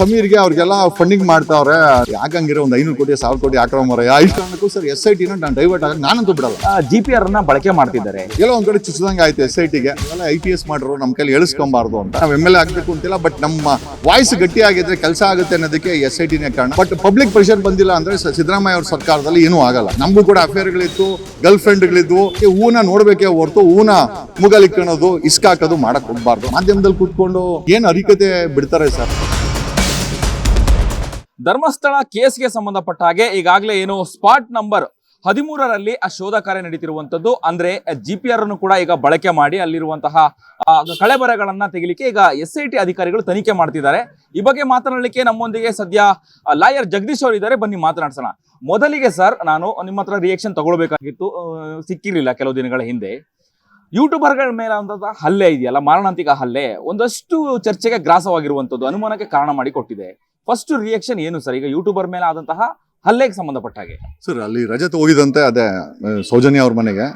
ಸಮೀರ್ಗೆ ಅವ್ರಿಗೆಲ್ಲ ಫಂಡಿಂಗ್ ಮಾಡ್ತಾವ್ರೆ. ಯಾಕಂಗಿರೋ ಒಂದು ಐನೂರು ಕೋಟಿ ಸಾವಿರ ಕೋಟಿ ಹಾಕೋ ಮರ ಇಷ್ಟು ಕಾರಣಕ್ಕೂ ಸರ್ ಎಸ್ ಐ ಟಿನ ನಾನು ಡೈವರ್ಟ್ ಆಗಕ್ಕೆ ನಾನಂತೂ ಬಿಡಲ್ಲ. ಜಿ ಪಿ ಆರ್ನ ಬಳಕೆ ಮಾಡ್ತಿದ್ದಾರೆ. ಎಲ್ಲೋ ಒಂದ್ ಕಡೆ ಚುಚ್ಚದಂಗೆ ಆಯ್ತು ಎಸ್ ಐ ಟಿಗೆ ಎಲ್ಲ ಐ ಪಿ ಎಸ್ ಮಾಡ್ರು ನಮ್ಮ ಕೈಲಿ ಎಳಿಸ್ಕೊಂಬಾರ್ದು ಅಂತ. ನಾವು ಎಂ ಎಲ್ ಎ ಆಗ್ಬೇಕು ಅಂತಿಲ್ಲ ಬಟ್ ನಮ್ಮ ವಾಯ್ಸ್ ಗಟ್ಟಿ ಆಗಿದ್ರೆ ಕೆಲಸ ಆಗುತ್ತೆ ಅನ್ನೋದಕ್ಕೆ ಎಸ್ ಐ ಟಿನೇ ಕಾರಣ. ಬಟ್ ಪಬ್ಲಿಕ್ ಪ್ರೆಷರ್ ಬಂದಿಲ್ಲ ಅಂದ್ರೆ ಸಿದ್ದರಾಮಯ್ಯ ಅವ್ರ ಸರ್ಕಾರದಲ್ಲಿ ಏನೂ ಆಗಲ್ಲ. ನಮಗೂ ಕೂಡ ಅಫೇರ್ಗಳಿತ್ತು ಗರ್ಲ್ ಫ್ರೆಂಡ್ಗಳಿದ್ವು ಹೂನ ನೋಡ್ಬೇಕೇ ಹೊರತು ಹೂನ ಮುಗಲಿಕ್ಕಣೋದು ಇಸ್ಕಾಕೋದು ಮಾಡಕ್ ಹೋಗ್ಬಾರ್ದು. ಮಾಧ್ಯಮದಲ್ಲಿ ಕೂತ್ಕೊಂಡು ಏನು ಅರಿಕತೆ ಬಿಡ್ತಾರೆ ಸರ್? ಧರ್ಮಸ್ಥಳ ಕೇಸ್ಗೆ ಸಂಬಂಧಪಟ್ಟ ಹಾಗೆ ಈಗಾಗಲೇ ಏನು ಸ್ಪಾಟ್ ನಂಬರ್ ಹದಿಮೂರರಲ್ಲಿ ಆ ಶೋಧ ಕಾರ್ಯ ನಡೀತಿರುವಂಥದ್ದು ಅಂದ್ರೆ ಜಿ ಪಿ ಆರ್ ಅನ್ನು ಕೂಡ ಈಗ ಬಳಕೆ ಮಾಡಿ ಅಲ್ಲಿರುವಂತಹ ಕಳೆಬರಗಳನ್ನ ತೆಗಿಲಿಕ್ಕೆ ಈಗ ಎಸ್ ಐ ಟಿ ಅಧಿಕಾರಿಗಳು ತನಿಖೆ ಮಾಡ್ತಿದ್ದಾರೆ. ಈ ಬಗ್ಗೆ ಮಾತನಾಡಲಿಕ್ಕೆ ನಮ್ಮೊಂದಿಗೆ ಸದ್ಯ ಲಾಯರ್ ಜಗದೀಶ್ ಅವರು ಇದ್ದಾರೆ. ಬನ್ನಿ ಮಾತನಾಡ್ಸೋಣ. ಮೊದಲಿಗೆ ಸರ್, ನಾನು ನಿಮ್ಮ ರಿಯಾಕ್ಷನ್ ತಗೊಳ್ಬೇಕಾಗಿತ್ತು. ಸಿಕ್ಕಿರ್ಲಿಲ್ಲ ಕೆಲವು ದಿನಗಳ ಹಿಂದೆ. ಯೂಟ್ಯೂಬರ್ಗಳ ಮೇಲೆ ಅಂತಹ ಹಲ್ಲೆ ಇದೆಯಲ್ಲ, ಮಾರಣಾಂತಿಕ ಹಲ್ಲೆ, ಒಂದಷ್ಟು ಚರ್ಚೆಗೆ ಗ್ರಾಸವಾಗಿರುವಂಥದ್ದು ಅನುಮಾನಕ್ಕೆ ಕಾರಣ ಮಾಡಿ ಕೊಟ್ಟಿದೆ. ಫಸ್ಟ್ ರಿಯಾಕ್ಷನ್ ಏನು ಸರ್? ಈಗ ಯೂಟ್ಯೂಬರ್ ಮೇಲೆ ಆದಂತಹ ಹಲ್ಲೆಗೆ ಸಂಬಂಧಪಟ್ಟ ಹಾಗೆ. ಸರ್, ಅಲ್ಲಿ ರಜತ್ ಹೋಗಿದಂತೆ ಅದೇ ಸೌಜನ್ಯ ಅವ್ರ ಮನೆಗೆ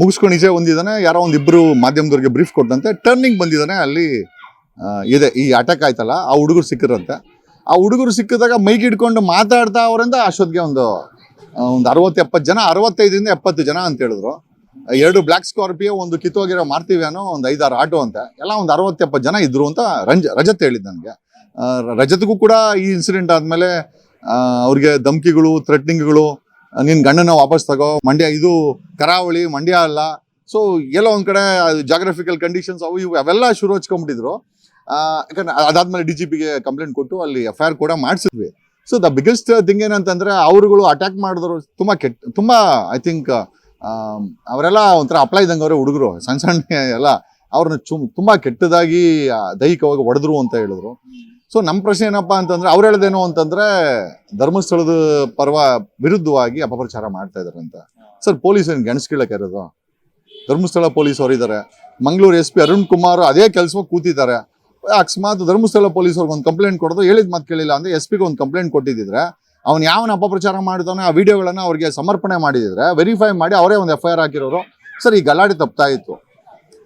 ಮುಗಿಸ್ಕೊಂಡು ಈಚೆ ಒಂದಿದ್ದಾನೆ ಯಾರೋ ಒಂದಿಬ್ಬರು ಮಾಧ್ಯಮದವ್ರಿಗೆ ಬ್ರೀಫ್ ಕೊಟ್ಟಂತೆ ಟರ್ನಿಂಗ್ ಬಂದಿದ್ದಾನೆ, ಅಲ್ಲಿ ಇದೆ, ಈ ಅಟ್ಯಾಕ್ ಆಯ್ತಲ್ಲ, ಆ ಹುಡುಗರು ಸಿಕ್ಕಿರಂತೆ ಆ ಹುಡುಗರು ಸಿಕ್ಕಿದಾಗ ಮೈಕ್ ಹಿಡ್ಕೊಂಡು ಮಾತಾಡ್ತಾ ಅವರಿಂದ ಅಷ್ಟೊತ್ತಿಗೆ ಒಂದು ಒಂದು ಅರವತ್ತು ಎಪ್ಪತ್ತು ಜನ, ಅರವತ್ತೈದರಿಂದ ಎಪ್ಪತ್ತು ಜನ ಅಂತ ಹೇಳಿದ್ರು. ಎರಡು ಬ್ಲ್ಯಾಕ್ ಸ್ಕಾರ್ಪಿಯೋ ಒಂದು ಕಿತ್ತೋಗಿರೋ ಅನ್ನೋ ಒಂದು ಐದಾರು ಆಟೋ ಅಂತ. ಎಲ್ಲ ಒಂದು ಅರವತ್ತು ಎಪ್ಪತ್ತು ಜನ ಇದ್ರು ಅಂತ ರಂಜ, ರಜತ್ ಹೇಳಿದ್ದು ನನಗೆ. ರಜತ್ಗೂ ಕೂಡ ಈ ಇನ್ಸಿಡೆಂಟ್ ಆದಮೇಲೆ ಅವ್ರಿಗೆ ಧಮ್ಕಿಗಳು ಥ್ರೆಟ್ನಿಂಗ್ಗಳು ನಿನ್ನ ಗಂಡನ ವಾಪಸ್ ತಗೋ, ಮಂಡ್ಯ ಇದು ಕರಾವಳಿ, ಮಂಡ್ಯ ಅಲ್ಲ. ಸೊ ಎಲ್ಲೋ ಒಂದು ಕಡೆ ಜಾಗ್ರಫಿಕಲ್ ಕಂಡೀಷನ್ಸ್ ಅವು ಇವು ಅವೆಲ್ಲ ಶುರು ಹಚ್ಕೊಂಡ್ಬಿಟ್ಟಿದ್ರು. ಯಾಕಂದ್ರೆ ಅದಾದ್ಮೇಲೆ ಡಿ ಜಿ ಪಿಗೆ ಕಂಪ್ಲೇಂಟ್ ಕೊಟ್ಟು ಅಲ್ಲಿ ಎಫ್ ಐ ಆರ್ ಕೂಡ ಮಾಡಿಸಿದ್ವಿ. ಸೊ ದ ಬಿಗ್ಗೆಸ್ಟ್ ಥಿಂಗ್ ಏನಂತಂದ್ರೆ, ಅವರುಗಳು ಅಟ್ಯಾಕ್ ಮಾಡಿದ್ರು ತುಂಬಾ ಕೆಟ್ಟ, ತುಂಬಾ ಐ ಥಿಂಕ್ ಅವರೆಲ್ಲ ಒಂಥರ ಅಪ್ಲೈ ಇದ್ದಂಗೆ ಅವರೇ ಹುಡುಗರು ಸಣ್ಣ ಸಣ್ಣ ಎಲ್ಲ. ಅವ್ರನ್ನ ಚು, ತುಂಬ ಕೆಟ್ಟದಾಗಿ ದೈಹಿಕವಾಗಿ ಹೊಡೆದ್ರು ಅಂತ ಹೇಳಿದ್ರು. ಸೊ ನಮ್ಮ ಪ್ರಶ್ನೆ ಏನಪ್ಪ ಅಂತಂದ್ರೆ, ಅವ್ರು ಹೇಳ್ದೇನು ಅಂತಂದ್ರೆ, ಧರ್ಮಸ್ಥಳದ ಪರ್ವ ವಿರುದ್ಧವಾಗಿ ಅಪಪ್ರಚಾರ ಮಾಡ್ತಾ ಇದಾರೆ ಅಂತ. ಸರ್, ಪೊಲೀಸ್ ಏನು ಗಣಸ್ಕೀಳಕ್ಕೆ ಇರೋದು? ಧರ್ಮಸ್ಥಳ ಪೊಲೀಸ್ ಅವರಿದ್ದಾರೆ ಮಂಗಳೂರು ಎಸ್ ಪಿ ಅರುಣ್ ಕುಮಾರ್ ಅದೇ ಕೆಲಸವಾಗಿ ಕೂತಿದ್ದಾರೆ. ಅಕಸ್ಮಾತ್ ಧರ್ಮಸ್ಥಳ ಪೊಲೀಸ್ ಅವ್ರಿಗೆ ಒಂದು ಕಂಪ್ಲೇಂಟ್ ಕೊಡೋದು, ಹೇಳಿದ ಮಾತು ಕೇಳಿಲ್ಲ ಅಂದರೆ ಎಸ್ ಪಿಗೆ ಒಂದು ಕಂಪ್ಲೇಂಟ್ ಕೊಟ್ಟಿದ್ದಿದ್ರೆ ಅವ್ನು ಯಾವನ ಅಪಪ್ರಚಾರ ಮಾಡಿದವನೇ ಆ ವಿಡಿಯೋಗಳನ್ನ ಅವ್ರಿಗೆ ಸಮರ್ಪಣೆ ಮಾಡಿದ್ರೆ ವೆರಿಫೈ ಮಾಡಿ ಅವರೇ ಒಂದು ಎಫ್ ಐ ಆರ್ ಹಾಕಿರೋರು. ಸರ್, ಈ ಗಲಾಟೆ ತಪ್ತಾ ಇತ್ತು.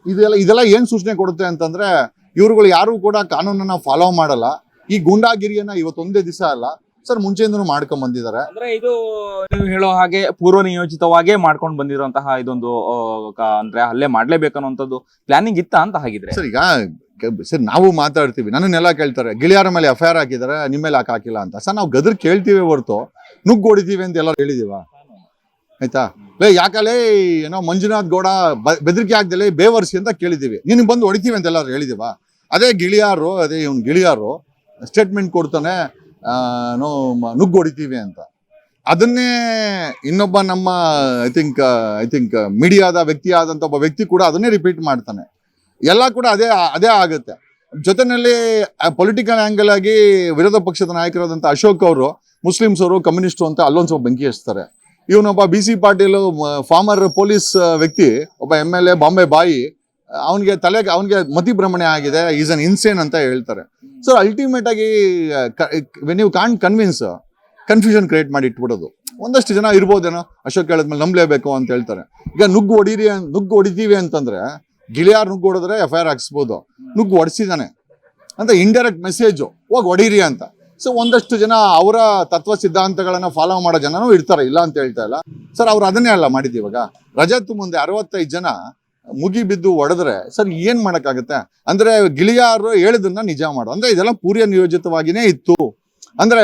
ಇದೆಲ್ಲ ಇದೆಲ್ಲ ಏನ್ ಸೂಚನೆ ಕೊಡುತ್ತೆ ಅಂತಂದ್ರೆ, ಇವರುಗಳು ಯಾರು ಕೂಡ ಕಾನೂನನ್ನ ಫಾಲೋ ಮಾಡಲ್ಲ. ಈ ಗೂಂಡಾಗಿರಿಯನ್ನ ಇವತ್ತೊಂದೇ ದಿವಸ ಅಲ್ಲ ಸರ್ ಮುಂಚೆಯಿಂದನೂ ಮಾಡ್ಕೊಂಡ್ ಬಂದಿದ್ದಾರೆ. ಅಂದ್ರೆ ಇದು ನೀವು ಹೇಳೋ ಹಾಗೆ ಪೂರ್ವ ನಿಯೋಜಿತವಾಗಿ ಮಾಡ್ಕೊಂಡು ಬಂದಿರುವಂತಹ ಇದೊಂದು ಆ, ಕ- ಅಂದ್ರೆ ಅಲ್ಲೇ ಮಾಡ್ಲೇಬೇಕನ್ನುವಂಥದ್ದು ಪ್ಲಾನಿಂಗ್ ಇತ್ತ ಅಂತ ಹಾಗಿದ್ರೆ? ಸರ್ ಈಗ ಕ- ಸರ್ ನಾವು ಮಾತಾಡ್ತೀವಿ ನನ್ನನ್ನೆಲ್ಲ ಕೇಳ್ತಾರೆ ಗಿಳಿಯಾರ ಮೇಲೆ ಎಫ್ ಐ ಆರ್ ಹಾಕಿದ್ದಾರೆ ನಿಮ್ಮ ಮೇಲೆ ಯಾಕೆ ಹಾಕಿಲ್ಲ ಅಂತ. ಸರ್ ನಾವು ಗದರ್ ಕೇಳ್ತೀವಿ ಹೊರತು ನುಗ್ಗು ಹೊಡಿತೀವಿ ಅಂತ ಎಲ್ಲರೂ ಹೇಳಿದೀವ? ಆಯ್ತಾ? ಲೇ ಯಾಕಲೇ ಏನೋ ಮಂಜುನಾಥ್ ಗೌಡ ಬ- ಬೆದರಿಕೆ ಆಗ್ದಲೇ ಬೇವರ್ಸಿ ಅಂತ ಕೇಳಿದೀವಿ. ನೀನು ಬಂದು ಹೊಡಿತೀವಿ ಅಂತ ಎಲ್ಲರೂ ಹೇಳಿದೀವ? ಅದೇ ಗಿಳಿಯಾರು ಅದೇ ಇವ್ನು ಗಿಳಿಯಾರು ಸ್ಟೇಟ್ಮೆಂಟ್ ಕೊಡ್ತಾನೆ ನುಗ್ಗು ಹೊಡಿತೀವಿ ಅಂತ. ಅದನ್ನೇ ಇನ್ನೊಬ್ಬ ನಮ್ಮ ಐ ಥಿಂಕ್ ಐ ಥಿಂಕ್ ಮೀಡಿಯಾದ ವ್ಯಕ್ತಿ ಆದಂತ ಒಬ್ಬ ವ್ಯಕ್ತಿ ಕೂಡ ಅದನ್ನೇ ರಿಪೀಟ್ ಮಾಡ್ತಾನೆ. ಎಲ್ಲ ಕೂಡ ಅದೇ ಅದೇ ಆಗುತ್ತೆ. ಜೊತೆನಲ್ಲಿ ಪೊಲಿಟಿಕಲ್ ಆಂಗಲ್ ಆಗಿ ವಿರೋಧ ಪಕ್ಷದ ನಾಯಕರಾದಂಥ ಅಶೋಕ್ ಅವರು, ಮುಸ್ಲಿಮ್ಸ್ ಅವರು ಕಮ್ಯುನಿಸ್ಟ್ ಅಂತ ಅಲ್ಲೊಂದು ಸ್ವಲ್ಪ ಬೆಂಕಿ ಹಚ್ತಾರೆ. ಇವನೊಬ್ಬ B C Patil former police ವ್ಯಕ್ತಿ, ಒಬ್ಬ ಎಂ ಎಲ್ ಎ ಬಾಂಬೆ ಬಾಯಿ, ಅವನಿಗೆ ತಲೆಗೆ ಅವನಿಗೆ ಮತಿಭ್ರಮಣೆ ಆಗಿದೆ ಈಸ್ ಅನ್ ಇನ್ಸೇನ್ ಅಂತ ಹೇಳ್ತಾರೆ. ಸೊ ಅಲ್ಟಿಮೇಟ್ ಆಗಿ when you can't convince confusion create ಮಾಡಿ ಇಟ್ಬಿಡೋದು. ಒಂದಷ್ಟು ಜನ ಇರ್ಬೋದೇನೋ, ಅಶೋಕ್ ಹೇಳಿದ್ಮೇಲೆ ನಂಬಲೇಬೇಕು ಅಂತ ಹೇಳ್ತಾರೆ. ಈಗ ನುಗ್ಗು ಹೊಡೀರಿ ನುಗ್ಗು ಹೊಡಿತೀವಿ ಅಂತಂದ್ರೆ, ಗಿಳಿಯಾರ್ ನುಗ್ಗು ಹೊಡೆದ್ರೆ ಎಫ್ ಐ ಆರ್ ಹಾಕ್ಸ್ಬೋದು. ನುಗ್ಗು ಹೊಡಿಸಿದಾನೆ. ಅಂತ ಇಂಡೈರೆಕ್ಟ್ ಮೆಸೇಜು ಹೋಗಿ ಹೊಡೀರಿ ಅಂತ. ಸೊ ಒಂದಷ್ಟು ಜನ ಅವರ ತತ್ವ ಸಿದ್ಧಾಂತಗಳನ್ನ ಫಾಲೋ ಮಾಡೋ ಜನನೂ ಇರ್ತಾರೆ. ಇಲ್ಲ ಅಂತ ಹೇಳ್ತಾ ಇಲ್ಲ. ಸರ್ ಅವ್ರು ಅದನ್ನೇ ಅಲ್ಲ ಮಾಡಿದ್ದು ಇವಾಗ. ರಜತ್ ಮುಂದೆ ಅರವತ್ತೈದು ಜನ ಮುಗಿ ಬಿದ್ದು ಹೊಡೆದ್ರೆ ಸರ್ ಏನ್ ಮಾಡೋಕ್ಕಾಗುತ್ತೆ? ಅಂದ್ರೆ ಗಿಳಿಯಾರು ಹೇಳಿದನ್ನ ನಿಜ ಮಾಡು. ಅಂದ್ರೆ ಇದೆಲ್ಲ ಪೂರ್ಯ ನಿಯೋಜಿತವಾಗಿನೇ ಇತ್ತು. ಅಂದ್ರೆ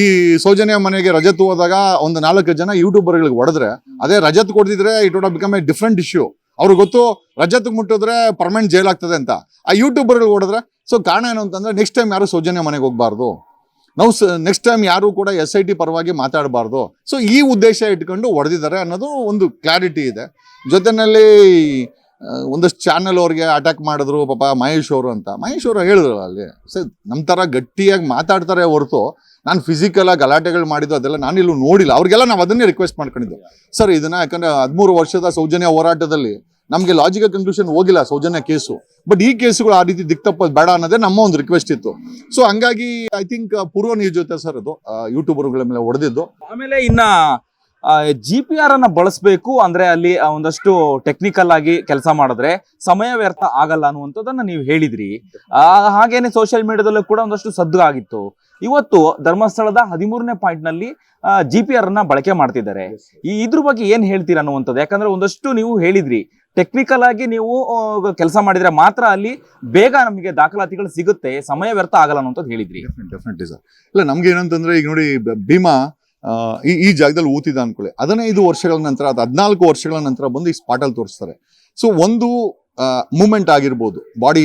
ಈ ಸೌಜನ್ಯ ಮನೆಗೆ ರಜತ್ ಹೋದಾಗ ಒಂದು ನಾಲ್ಕು ಜನ ಯೂಟ್ಯೂಬರ್ಗಳಿಗೆ ಹೊಡೆದ್ರೆ ಅದೇ Rajat ಕೊಡ್ದಿದ್ರೆ it would become a different issue ಅವ್ರಿಗೆ ಗೊತ್ತು, ರಜತ್ ಮುಟ್ಟಿದ್ರೆ ಪರ್ಮನೆಂಟ್ ಜೈಲ್ ಆಗ್ತದೆ ಅಂತ. ಆ ಯೂಟ್ಯೂಬರ್ಗಳಿಗೆ ಹೊಡೆದ್ರೆ ಸೊ ಕಾರಣ ಏನು ಅಂತಂದ್ರೆ ನೆಕ್ಸ್ಟ್ ಟೈಮ್ ಯಾರು ಸೌಜನ್ಯ ಮನೆಗೆ ಹೋಗ್ಬಾರ್ದು. ನಾವು ನೆಕ್ಸ್ಟ್ ಟೈಮ್ ಯಾರು ಕೂಡ ಎಸ್ ಐ ಟಿ ಪರವಾಗಿ ಮಾತಾಡಬಾರ್ದು. ಸೊ ಈ ಉದ್ದೇಶ ಇಟ್ಕೊಂಡು ಹೊಡೆದಿದ್ದಾರೆ ಅನ್ನೋದು ಒಂದು ಕ್ಲಾರಿಟಿ ಇದೆ. ಜೊತೆನಲ್ಲಿ ಆ, ಒಂದಷ್ಟು ಚಾನೆಲ್ ಅವ್ರಿಗೆ ಅಟ್ಯಾಕ್ ಮಾಡಿದ್ರು ಪಾಪ ಮಹೇಶ್ ಅವರು ಅಂತ. ಮಹೇಶ್ ಅವರು ಹೇಳಿದ್ರು ಅಲ್ಲಿ ಸರ್ ನಮ್ಮ ಥರ ಗಟ್ಟಿಯಾಗಿ ಮಾತಾಡ್ತಾರೆ ಹೊರತು ನಾನು ಫಿಸಿಕಲ್ ಆಗಿ ಗಲಾಟೆಗಳು ಮಾಡಿದ್ದು ಅದೆಲ್ಲ ನಾನು ಇಲ್ಲೂ ನೋಡಿಲ್ಲ. ಅವ್ರಿಗೆಲ್ಲ ನಾವು ಅದನ್ನೇ ರಿಕ್ವೆಸ್ಟ್ ಮಾಡ್ಕೊಂಡಿದ್ದು ಸರ್ ಇದನ್ನ ಯಾಕಂದರೆ ಹದಿಮೂರು ವರ್ಷದ ಸೌಜನ್ಯ ಹೋರಾಟದಲ್ಲಿ ನಮಗೆ ಲಾಜಿಕಲ್ ಕನ್ಕ್ಲೂಷನ್ ಹೋಗಿಲ್ಲ ಸೌಜನ್ಯ ಕೇಸು ಬಟ್ ಈ ಕೇಸುಗಳು ಆ ರೀತಿ ದಿಕ್ತಪ್ಪೋದು ಬೇಡ ಅನ್ನೋದೇ ನಮ್ಮ ಒಂದು ರಿಕ್ವೆಸ್ಟ್ ಇತ್ತು. ಸೊ ಹಂಗಾಗಿ ಐ ಥಿಂಕ್ ಪೂರ್ವ ನಿಯೋಜಿತ ಸರ್ ಅದು ಯೂಟ್ಯೂಬರ್ಗಳ ಮೇಲೆ ಹೊಡೆದಿದ್ದು. ಆಮೇಲೆ ಇನ್ನ ಜಿ ಪಿ ಆರ್ ಅನ್ನ ಬಳಸಬೇಕು ಅಂದ್ರೆ ಅಲ್ಲಿ ಒಂದಷ್ಟು ಟೆಕ್ನಿಕಲ್ ಆಗಿ ಕೆಲಸ ಮಾಡಿದ್ರೆ ಸಮಯ ವ್ಯರ್ಥ ಆಗಲ್ಲ ಅನ್ನುವಂಥದ್ದನ್ನ ನೀವು ಹೇಳಿದ್ರಿ. ಹಾಗೇನೆ ಸೋಷಿಯಲ್ ಮೀಡಿಯಾದಲ್ಲೂ ಕೂಡ ಒಂದಷ್ಟು ಸದ್ದು ಆಗಿತ್ತು. ಇವತ್ತು ಧರ್ಮಸ್ಥಳದ ಹದಿಮೂರನೇ ಪಾಯಿಂಟ್ನಲ್ಲಿ ಜಿ ಪಿ ಆರ್ ಅನ್ನ ಬಳಕೆ ಮಾಡ್ತಿದ್ದಾರೆ. ಈ ಇದ್ರ ಬಗ್ಗೆ ಏನ್ ಹೇಳ್ತೀರಾ ಅನ್ನುವಂಥದ್ದು? ಯಾಕಂದ್ರೆ ಒಂದಷ್ಟು ನೀವು ಹೇಳಿದ್ರಿ. ಟೆಕ್ನಿಕಲ್ ಆಗಿ ನೀವು ಕೆಲಸ ಮಾಡಿದ್ರೆ ಮಾತ್ರ ಅಲ್ಲಿ ಬೇಗ ನಮಗೆ ದಾಖಲಾತಿಗಳು ಸಿಗುತ್ತೆ. ಸಮಯ ವ್ಯರ್ಥ ಆಗಲ್ಲ ಅಂತ ಹೇಳಿದ್ರಿ. ಡೆಫಿನೆಟ್ಲಿ ಸರ್ ಇಲ್ಲ, ನಮ್ಗೆ ಏನಂತಂದ್ರೆ ಈಗ ನೋಡಿ ಭೀಮಾ ಈ ಈ ಜಾಗದಲ್ಲಿ ಊತಿದ ಅನ್ಕೊಳ್ಳಿ. ಹದಿನೈದು ವರ್ಷಗಳ ನಂತರ, ಅದು ಹದಿನಾಲ್ಕು ವರ್ಷಗಳ ನಂತರ ಬಂದು ಈ ಸ್ಪಾಟಲ್ಲಿ ತೋರಿಸ್ತಾರೆ. ಸೊ ಒಂದು ಮೂಮೆಂಟ್ ಆಗಿರ್ಬೋದು. ಬಾಡಿ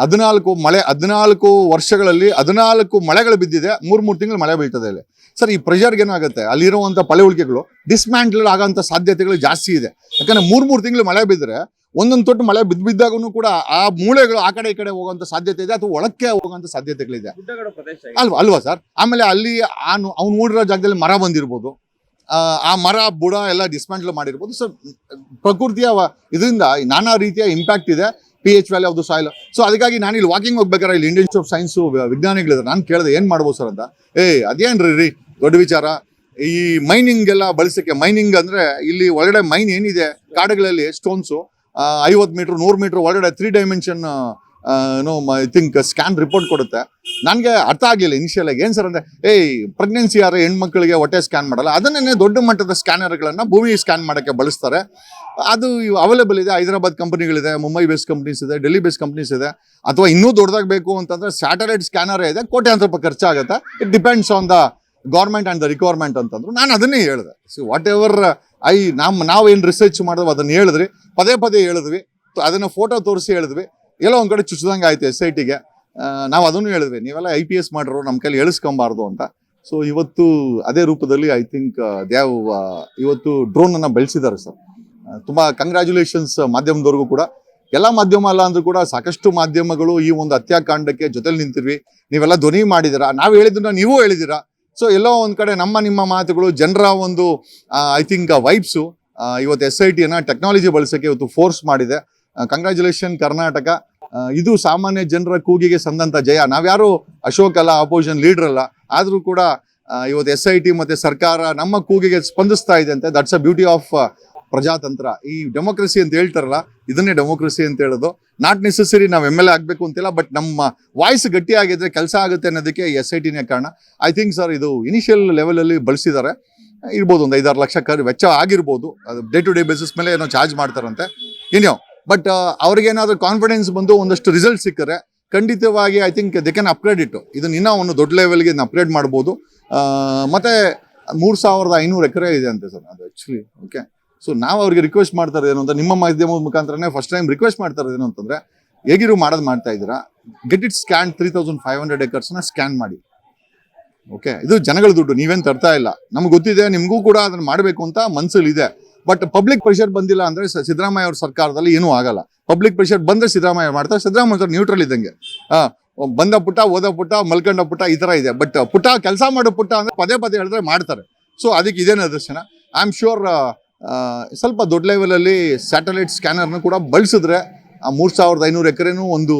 ಹದಿನಾಲ್ಕು ಮಳೆ, ಹದಿನಾಲ್ಕು ವರ್ಷಗಳಲ್ಲಿ ಹದಿನಾಲ್ಕು ಮಳೆಗಳು ಬಿದ್ದಿದೆ. ಮೂರು ಮೂರು ತಿಂಗಳು ಮಳೆ ಬೀಳ್ತದೆ ಇಲ್ಲಿ. ಸರ್ ಈ ಪ್ರೆಷರ್ಗೆ ಏನಾಗುತ್ತೆ? ಅಲ್ಲಿರುವಂಥ ಪಳೆ ಉಳಿಕೆಗಳು ಡಿಸ್ಮ್ಯಾಂಟಲ್ ಆಗೋಂಥ ಸಾಧ್ಯತೆಗಳು ಜಾಸ್ತಿ ಇದೆ. ಯಾಕಂದ್ರೆ ಮೂರ್ ಮೂರು ತಿಂಗಳು ಮಳೆ ಬಿದ್ದರೆ ಒಂದೊಂದು ತೊಟ್ಟು ಮಳೆ ಬಿದ್ದು ಬಿದ್ದಾಗೂ ಕೂಡ ಆ ಮೂಳೆಗಳು ಆ ಕಡೆ ಈ ಕಡೆ ಹೋಗುವಂಥ ಸಾಧ್ಯತೆ ಇದೆ ಅಥವಾ ಒಳಕ್ಕೆ ಹೋಗುವಂಥ ಸಾಧ್ಯತೆಗಳಿದೆ. ಅಲ್ವಾ ಅಲ್ವಾ ಸರ್? ಆಮೇಲೆ ಅಲ್ಲಿ ಆನು ಅವ್ನು ನೋಡಿರೋ ಜಾಗದಲ್ಲಿ ಮರ ಬಂದಿರ್ಬೋದು. ಆ, ಆ ಮರ ಬುಡ ಎಲ್ಲ ಡಿಸ್ಮ್ಯಾಂಟಲ್ ಮಾಡಿರ್ಬೋದು. ಸೊ ಪ್ರಕೃತಿಯ ಇದರಿಂದ ನಾನಾ ರೀತಿಯ ಇಂಪ್ಯಾಕ್ಟ್ ಇದೆ. P H value of the soil so ಅದಕ್ಕಾಗಿ ನಾನು ಇಲ್ಲಿ ವಾಕಿಂಗ್ ಹೋಗ್ಬೇಕಾದ್ರೆ ಇಲ್ಲಿ ಇಂಡಿಯನ್ ಆಫ್ ಸೈನ್ಸು ವಿಜ್ಞಾನಿಗಳಿದ್ದಾರೆ ನಾನು ಕೇಳಿದೆ, ಏನು ಮಾಡ್ಬೋದು ಸರ್ ಅಂತ? ಏ, ಅದೇನ್ರಿ, ರೀ? ದೊಡ್ಡ ವಿಚಾರ. ಈ ಮೈನಿಂಗ್ ಎಲ್ಲ ಬಳಸಕ್ಕೆ ಮೈನಿಂಗ್ ಅಂದ್ರೆ ಇಲ್ಲಿ ಒಳಗಡೆ ಮೈನ್ ಏನಿದೆ, ಕಾಡುಗಳಲ್ಲಿ ಸ್ಟೋನ್ಸು ಐವತ್ತು ಮೀಟರ್ ನೂರು ಮೀಟರ್ ಒಳಗಡೆ three dimension no I think scan report ಕೊಡುತ್ತೆ. ನನಗೆ ಅರ್ಥ ಆಗಲಿಲ್ಲ ಇನಿಷಿಯಲ್ ಆಗಿ. ಏನು ಸರ್ ಅಂದರೆ ಏಯ್ ಪ್ರೆಗ್ನೆನ್ಸಿ ಯಾರು ಹೆಣ್ಮಕ್ಳಿಗೆ ಹೊಟ್ಟೆ ಸ್ಕ್ಯಾನ್ ಮಾಡಲ್ಲ. ಅದನ್ನೇ ದೊಡ್ಡ ಮಟ್ಟದ ಸ್ಕ್ಯಾನರ್ಗಳನ್ನು ಭೂಮಿ ಸ್ಕ್ಯಾನ್ ಮಾಡೋಕ್ಕೆ ಬಳಸ್ತಾರೆ. ಅದು ಅವೈಲೇಬಲ್ ಇದೆ. ಹೈದರಾಬಾದ್ ಕಂಪನಿಗಳಿದೆ, ಮುಂಬೈ ಬೇಸ್ ಕಂಪ್ನೀಸ್ ಇದೆ ಡೆಲ್ಲಿ ಬೇಸ್ ಕಂಪ್ನೀಸ್ ಇದೆ. ಅಥವಾ ಇನ್ನೂ ದೊಡ್ಡದಾಗಿ ಬೇಕು ಅಂತಂದ್ರೆ ಸ್ಯಾಟಲೈಟ್ ಸ್ಕ್ಯಾನರ್ ಇದೆ. ಕೋಟ್ಯಾಂತರ ರೂಪಾಯಿ ಖರ್ಚಾಗುತ್ತೆ. It depends on the government and the requirement ಅಂತಂದ್ರು. ನಾನು ಅದನ್ನೇ ಹೇಳಿದೆ. ಸೊ ವಾಟ್ ಎವರ್ ಐ ನಮ್ಮ ನಾವು ಏನು ರಿಸರ್ಚ್ ಮಾಡಿದ್ವಿ ಅದನ್ನ ಹೇಳಿದ್ರಿ ಪದೇ ಪದೇ ಹೇಳಿದ್ವಿ. ಅದನ್ನು ಫೋಟೋ ತೋರಿಸಿ ಹೇಳಿದ್ವಿ. ಎಲ್ಲೋ ಒಂದು ಕಡೆ ಚುಚ್ಚಿದಂಗೆ ಆಯ್ತು ಎಸ್ ಐ ಟಿಗೆ ನಾವು ಅದನ್ನು ಹೇಳಿದ್ವಿ. ನೀವೆಲ್ಲ ಐ ಪಿ ಎಸ್ ಮಾಡಿರೋ ನಮ್ಮ ಕೈಲಿ ಎಳಿಸ್ಕೊಂಬಾರ್ದು ಅಂತ. ಸೊ ಇವತ್ತು ಅದೇ ರೂಪದಲ್ಲಿ ಐ ಥಿಂಕ್ ದೇವ್ ಇವತ್ತು ಡ್ರೋನನ್ನು ಬೆಳೆಸಿದ್ದಾರೆ ಸರ್. ತುಂಬಾ ಕಂಗ್ರ್ಯಾಚುಲೇಷನ್ಸ್ ಮಾಧ್ಯಮದವ್ರಿಗೂ ಕೂಡ. ಎಲ್ಲ ಮಾಧ್ಯಮ ಅಲ್ಲ ಅಂದ್ರೂ ಕೂಡ ಸಾಕಷ್ಟು ಮಾಧ್ಯಮಗಳು ಈ ಒಂದು ಹತ್ಯಾಕಾಂಡಕ್ಕೆ ಜೊತೆಲಿ ನಿಂತಿರ್ವಿ ನೀವೆಲ್ಲ ಧ್ವನಿ ಮಾಡಿದಿರಾ ನಾವು ಹೇಳಿದ್ದನ್ನ ನೀವು ಹೇಳಿದಿರಾ ಸೊ ಎಲ್ಲೋ ಒಂದ್ ಕಡೆ ನಮ್ಮ ನಿಮ್ಮ ಮಾತುಗಳು, ಜನರ ಒಂದು ಐ ಥಿಂಕ್ ವೈಬ್ಸು ಇವತ್ತು ಎಸ್ ಐ ಟಿಯನ್ನು ಟೆಕ್ನಾಲಜಿ ಬಳಸಕ್ಕೆ ಇವತ್ತು ಫೋರ್ಸ್ ಮಾಡಿದೆ. ಕಂಗ್ರ್ಯಾಚುಲೇಷನ್ ಕರ್ನಾಟಕ. ಇದು ಸಾಮಾನ್ಯ ಜನರ ಕೂಗಿಗೆ ಸಂದಂತ ಜಯ. ನಾವ್ಯಾರು ಅಶೋಕ್ ಅಲ್ಲ ಅಪೋಸಿಷನ್ ಲೀಡರ್ ಅಲ್ಲ, ಆದ್ರೂ ಕೂಡ ಇವತ್ತು ಎಸ್ ಐ ಟಿ ಮತ್ತೆ ಸರ್ಕಾರ ನಮ್ಮ ಕೂಗಿಗೆ ಸ್ಪಂದಿಸ್ತಾ ಇದೆ ಅಂತ. ದಟ್ಸ್ ಅ ಬ್ಯೂಟಿ ಆಫ್ ಪ್ರಜಾತಂತ್ರ. ಈ ಡೆಮೋಕ್ರಸಿ ಅಂತ ಹೇಳ್ತಾರಲ್ಲ, ಇದನ್ನೇ ಡೆಮೋಕ್ರಸಿ ಅಂತ ಹೇಳೋದು. ನಾಟ್ ನೆಸೆಸರಿ ನಾವು ಎಂ ಎಲ್ ಎ ಆಗಬೇಕು ಅಂತಿಲ್ಲ ಬಟ್ ನಮ್ಮ ವಾಯ್ಸ್ ಗಟ್ಟಿ ಆಗಿದ್ರೆ ಕೆಲಸ ಆಗುತ್ತೆ ಅನ್ನೋದಕ್ಕೆ ಎಸ್ ಐ ಟಿನೇ ಕಾರಣ. ಐ ಥಿಂಕ್ ಸರ್ ಇದು ಇನಿಷಿಯಲ್ ಲೆವೆಲಲ್ಲಿ ಬಳಸಿದ್ದಾರೆ ಇರ್ಬೋದು ಒಂದು ಐದಾರು ಲಕ್ಷ ಖರ್ ವೆಚ್ಚ ಆಗಿರ್ಬೋದು. ಅದು ಡೇ ಟು ಡೇ ಬೇಸಿಸ್ ಮೇಲೆ ಏನೋ ಚಾರ್ಜ್ ಮಾಡ್ತಾರಂತೆ. ಏನೋ ಬಟ್ ಅವ್ರಿಗೇನಾದರೂ ಕಾನ್ಫಿಡೆನ್ಸ್ ಬಂದು ಒಂದಷ್ಟು ರಿಸಲ್ಟ್ ಸಿಕ್ಕರೆ, ಖಂಡಿತವಾಗಿ I think they can upgrade ಇಟ್ಟು ಇದನ್ನ ಇನ್ನೂ ಒಂದು ದೊಡ್ಡ ಲೆವೆಲ್ಗೆ ಅಪ್ಗ್ರೇಡ್ ಮಾಡ್ಬೋದು. ಮತ್ತೆ ಮೂರು ಸಾವಿರದ ಐನೂರು ಎಕರೆ ಇದೆ ಅಂತೆ ಸರ್ ಅದು ಆ್ಯಕ್ಚುಲಿ ಓಕೆ ಸೊ ನಾವು ಅವ್ರಿಗೆ ರಿಕ್ವೆಸ್ಟ್ ಮಾಡ್ತಾ ಇರೋದು ಏನು ಅಂತ ನಿಮ್ಮ ಮಾಧ್ಯಮದ ಮುಖಾಂತರನೇ ಫಸ್ಟ್ ಟೈಮ್ ರಿಕ್ವೆಸ್ಟ್ ಮಾಡ್ತಾರೆ ಏನು ಅಂತಂದ್ರೆ ಹೇಗಿರು ಮಾಡೋದು ಮಾಡ್ತಾ ಇದ್ದೀರಾ? Get it scan three thousand five hundred ಎಕರ್ಸ್ನ scan ಮಾಡಿ. ಓಕೆ ಇದು ಜನಗಳ ದುಡ್ಡು, ನೀವೇನು ತರ್ತಾ ಇಲ್ಲ. ನಮ್ಗೆ ಗೊತ್ತಿದೆ, ನಿಮಗೂ ಕೂಡ ಅದನ್ನ ಮಾಡಬೇಕು ಅಂತ ಮನಸ್ಸಲ್ಲಿ ಇದೆ ಬಟ್ ಪಬ್ಲಿಕ್ ಪ್ರೆಷರ್ ಬಂದಿಲ್ಲ ಅಂದ್ರೆ ಸಿದ್ದರಾಮಯ್ಯ ಅವ್ರ ಸರ್ಕಾರದಲ್ಲಿ ಏನೂ ಆಗಲ್ಲ. ಪಬ್ಲಿಕ್ ಪ್ರೆಷರ್ ಬಂದ್ರೆ ಸಿದ್ದರಾಮಯ್ಯ ಮಾಡ್ತಾರೆ, ಸಿದ್ದರಾಮಯ್ಯ ಸರ್ ನ್ಯೂಟ್ರಲ್ ಇದ್ದಂಗೆ. ಬಂದ ಪುಟ್ಟ ಓದ ಪುಟ್ಟ, ಮಲ್ಕಂಡ ಪುಟ್ಟ ಈ ಥರ ಇದೆ. ಬಟ್ ಪುಟ್ಟ, ಕೆಲಸ ಮಾಡೋ ಪುಟ್ಟ ಅಂದ್ರೆ ಪದೇ ಪದೇ ಹೇಳಿದ್ರೆ ಮಾಡ್ತಾರೆ. ಸೊ ಅದಕ್ಕೆ ಇದೇ ನಿದರ್ಶನ. ಐ ಆಮ್ ಶ್ಯೂರ್ ಸ್ವಲ್ಪ ದೊಡ್ಡ ಲೆವೆಲಲ್ಲಿ ಸ್ಯಾಟಲೈಟ್ ಸ್ಕ್ಯಾನರ್ನ ಕೂಡ ಬಳಸಿದ್ರೆ ಆ ಮೂರು ಸಾವಿರದ ಐನೂರು ಎಕರೆನೂ ಒಂದು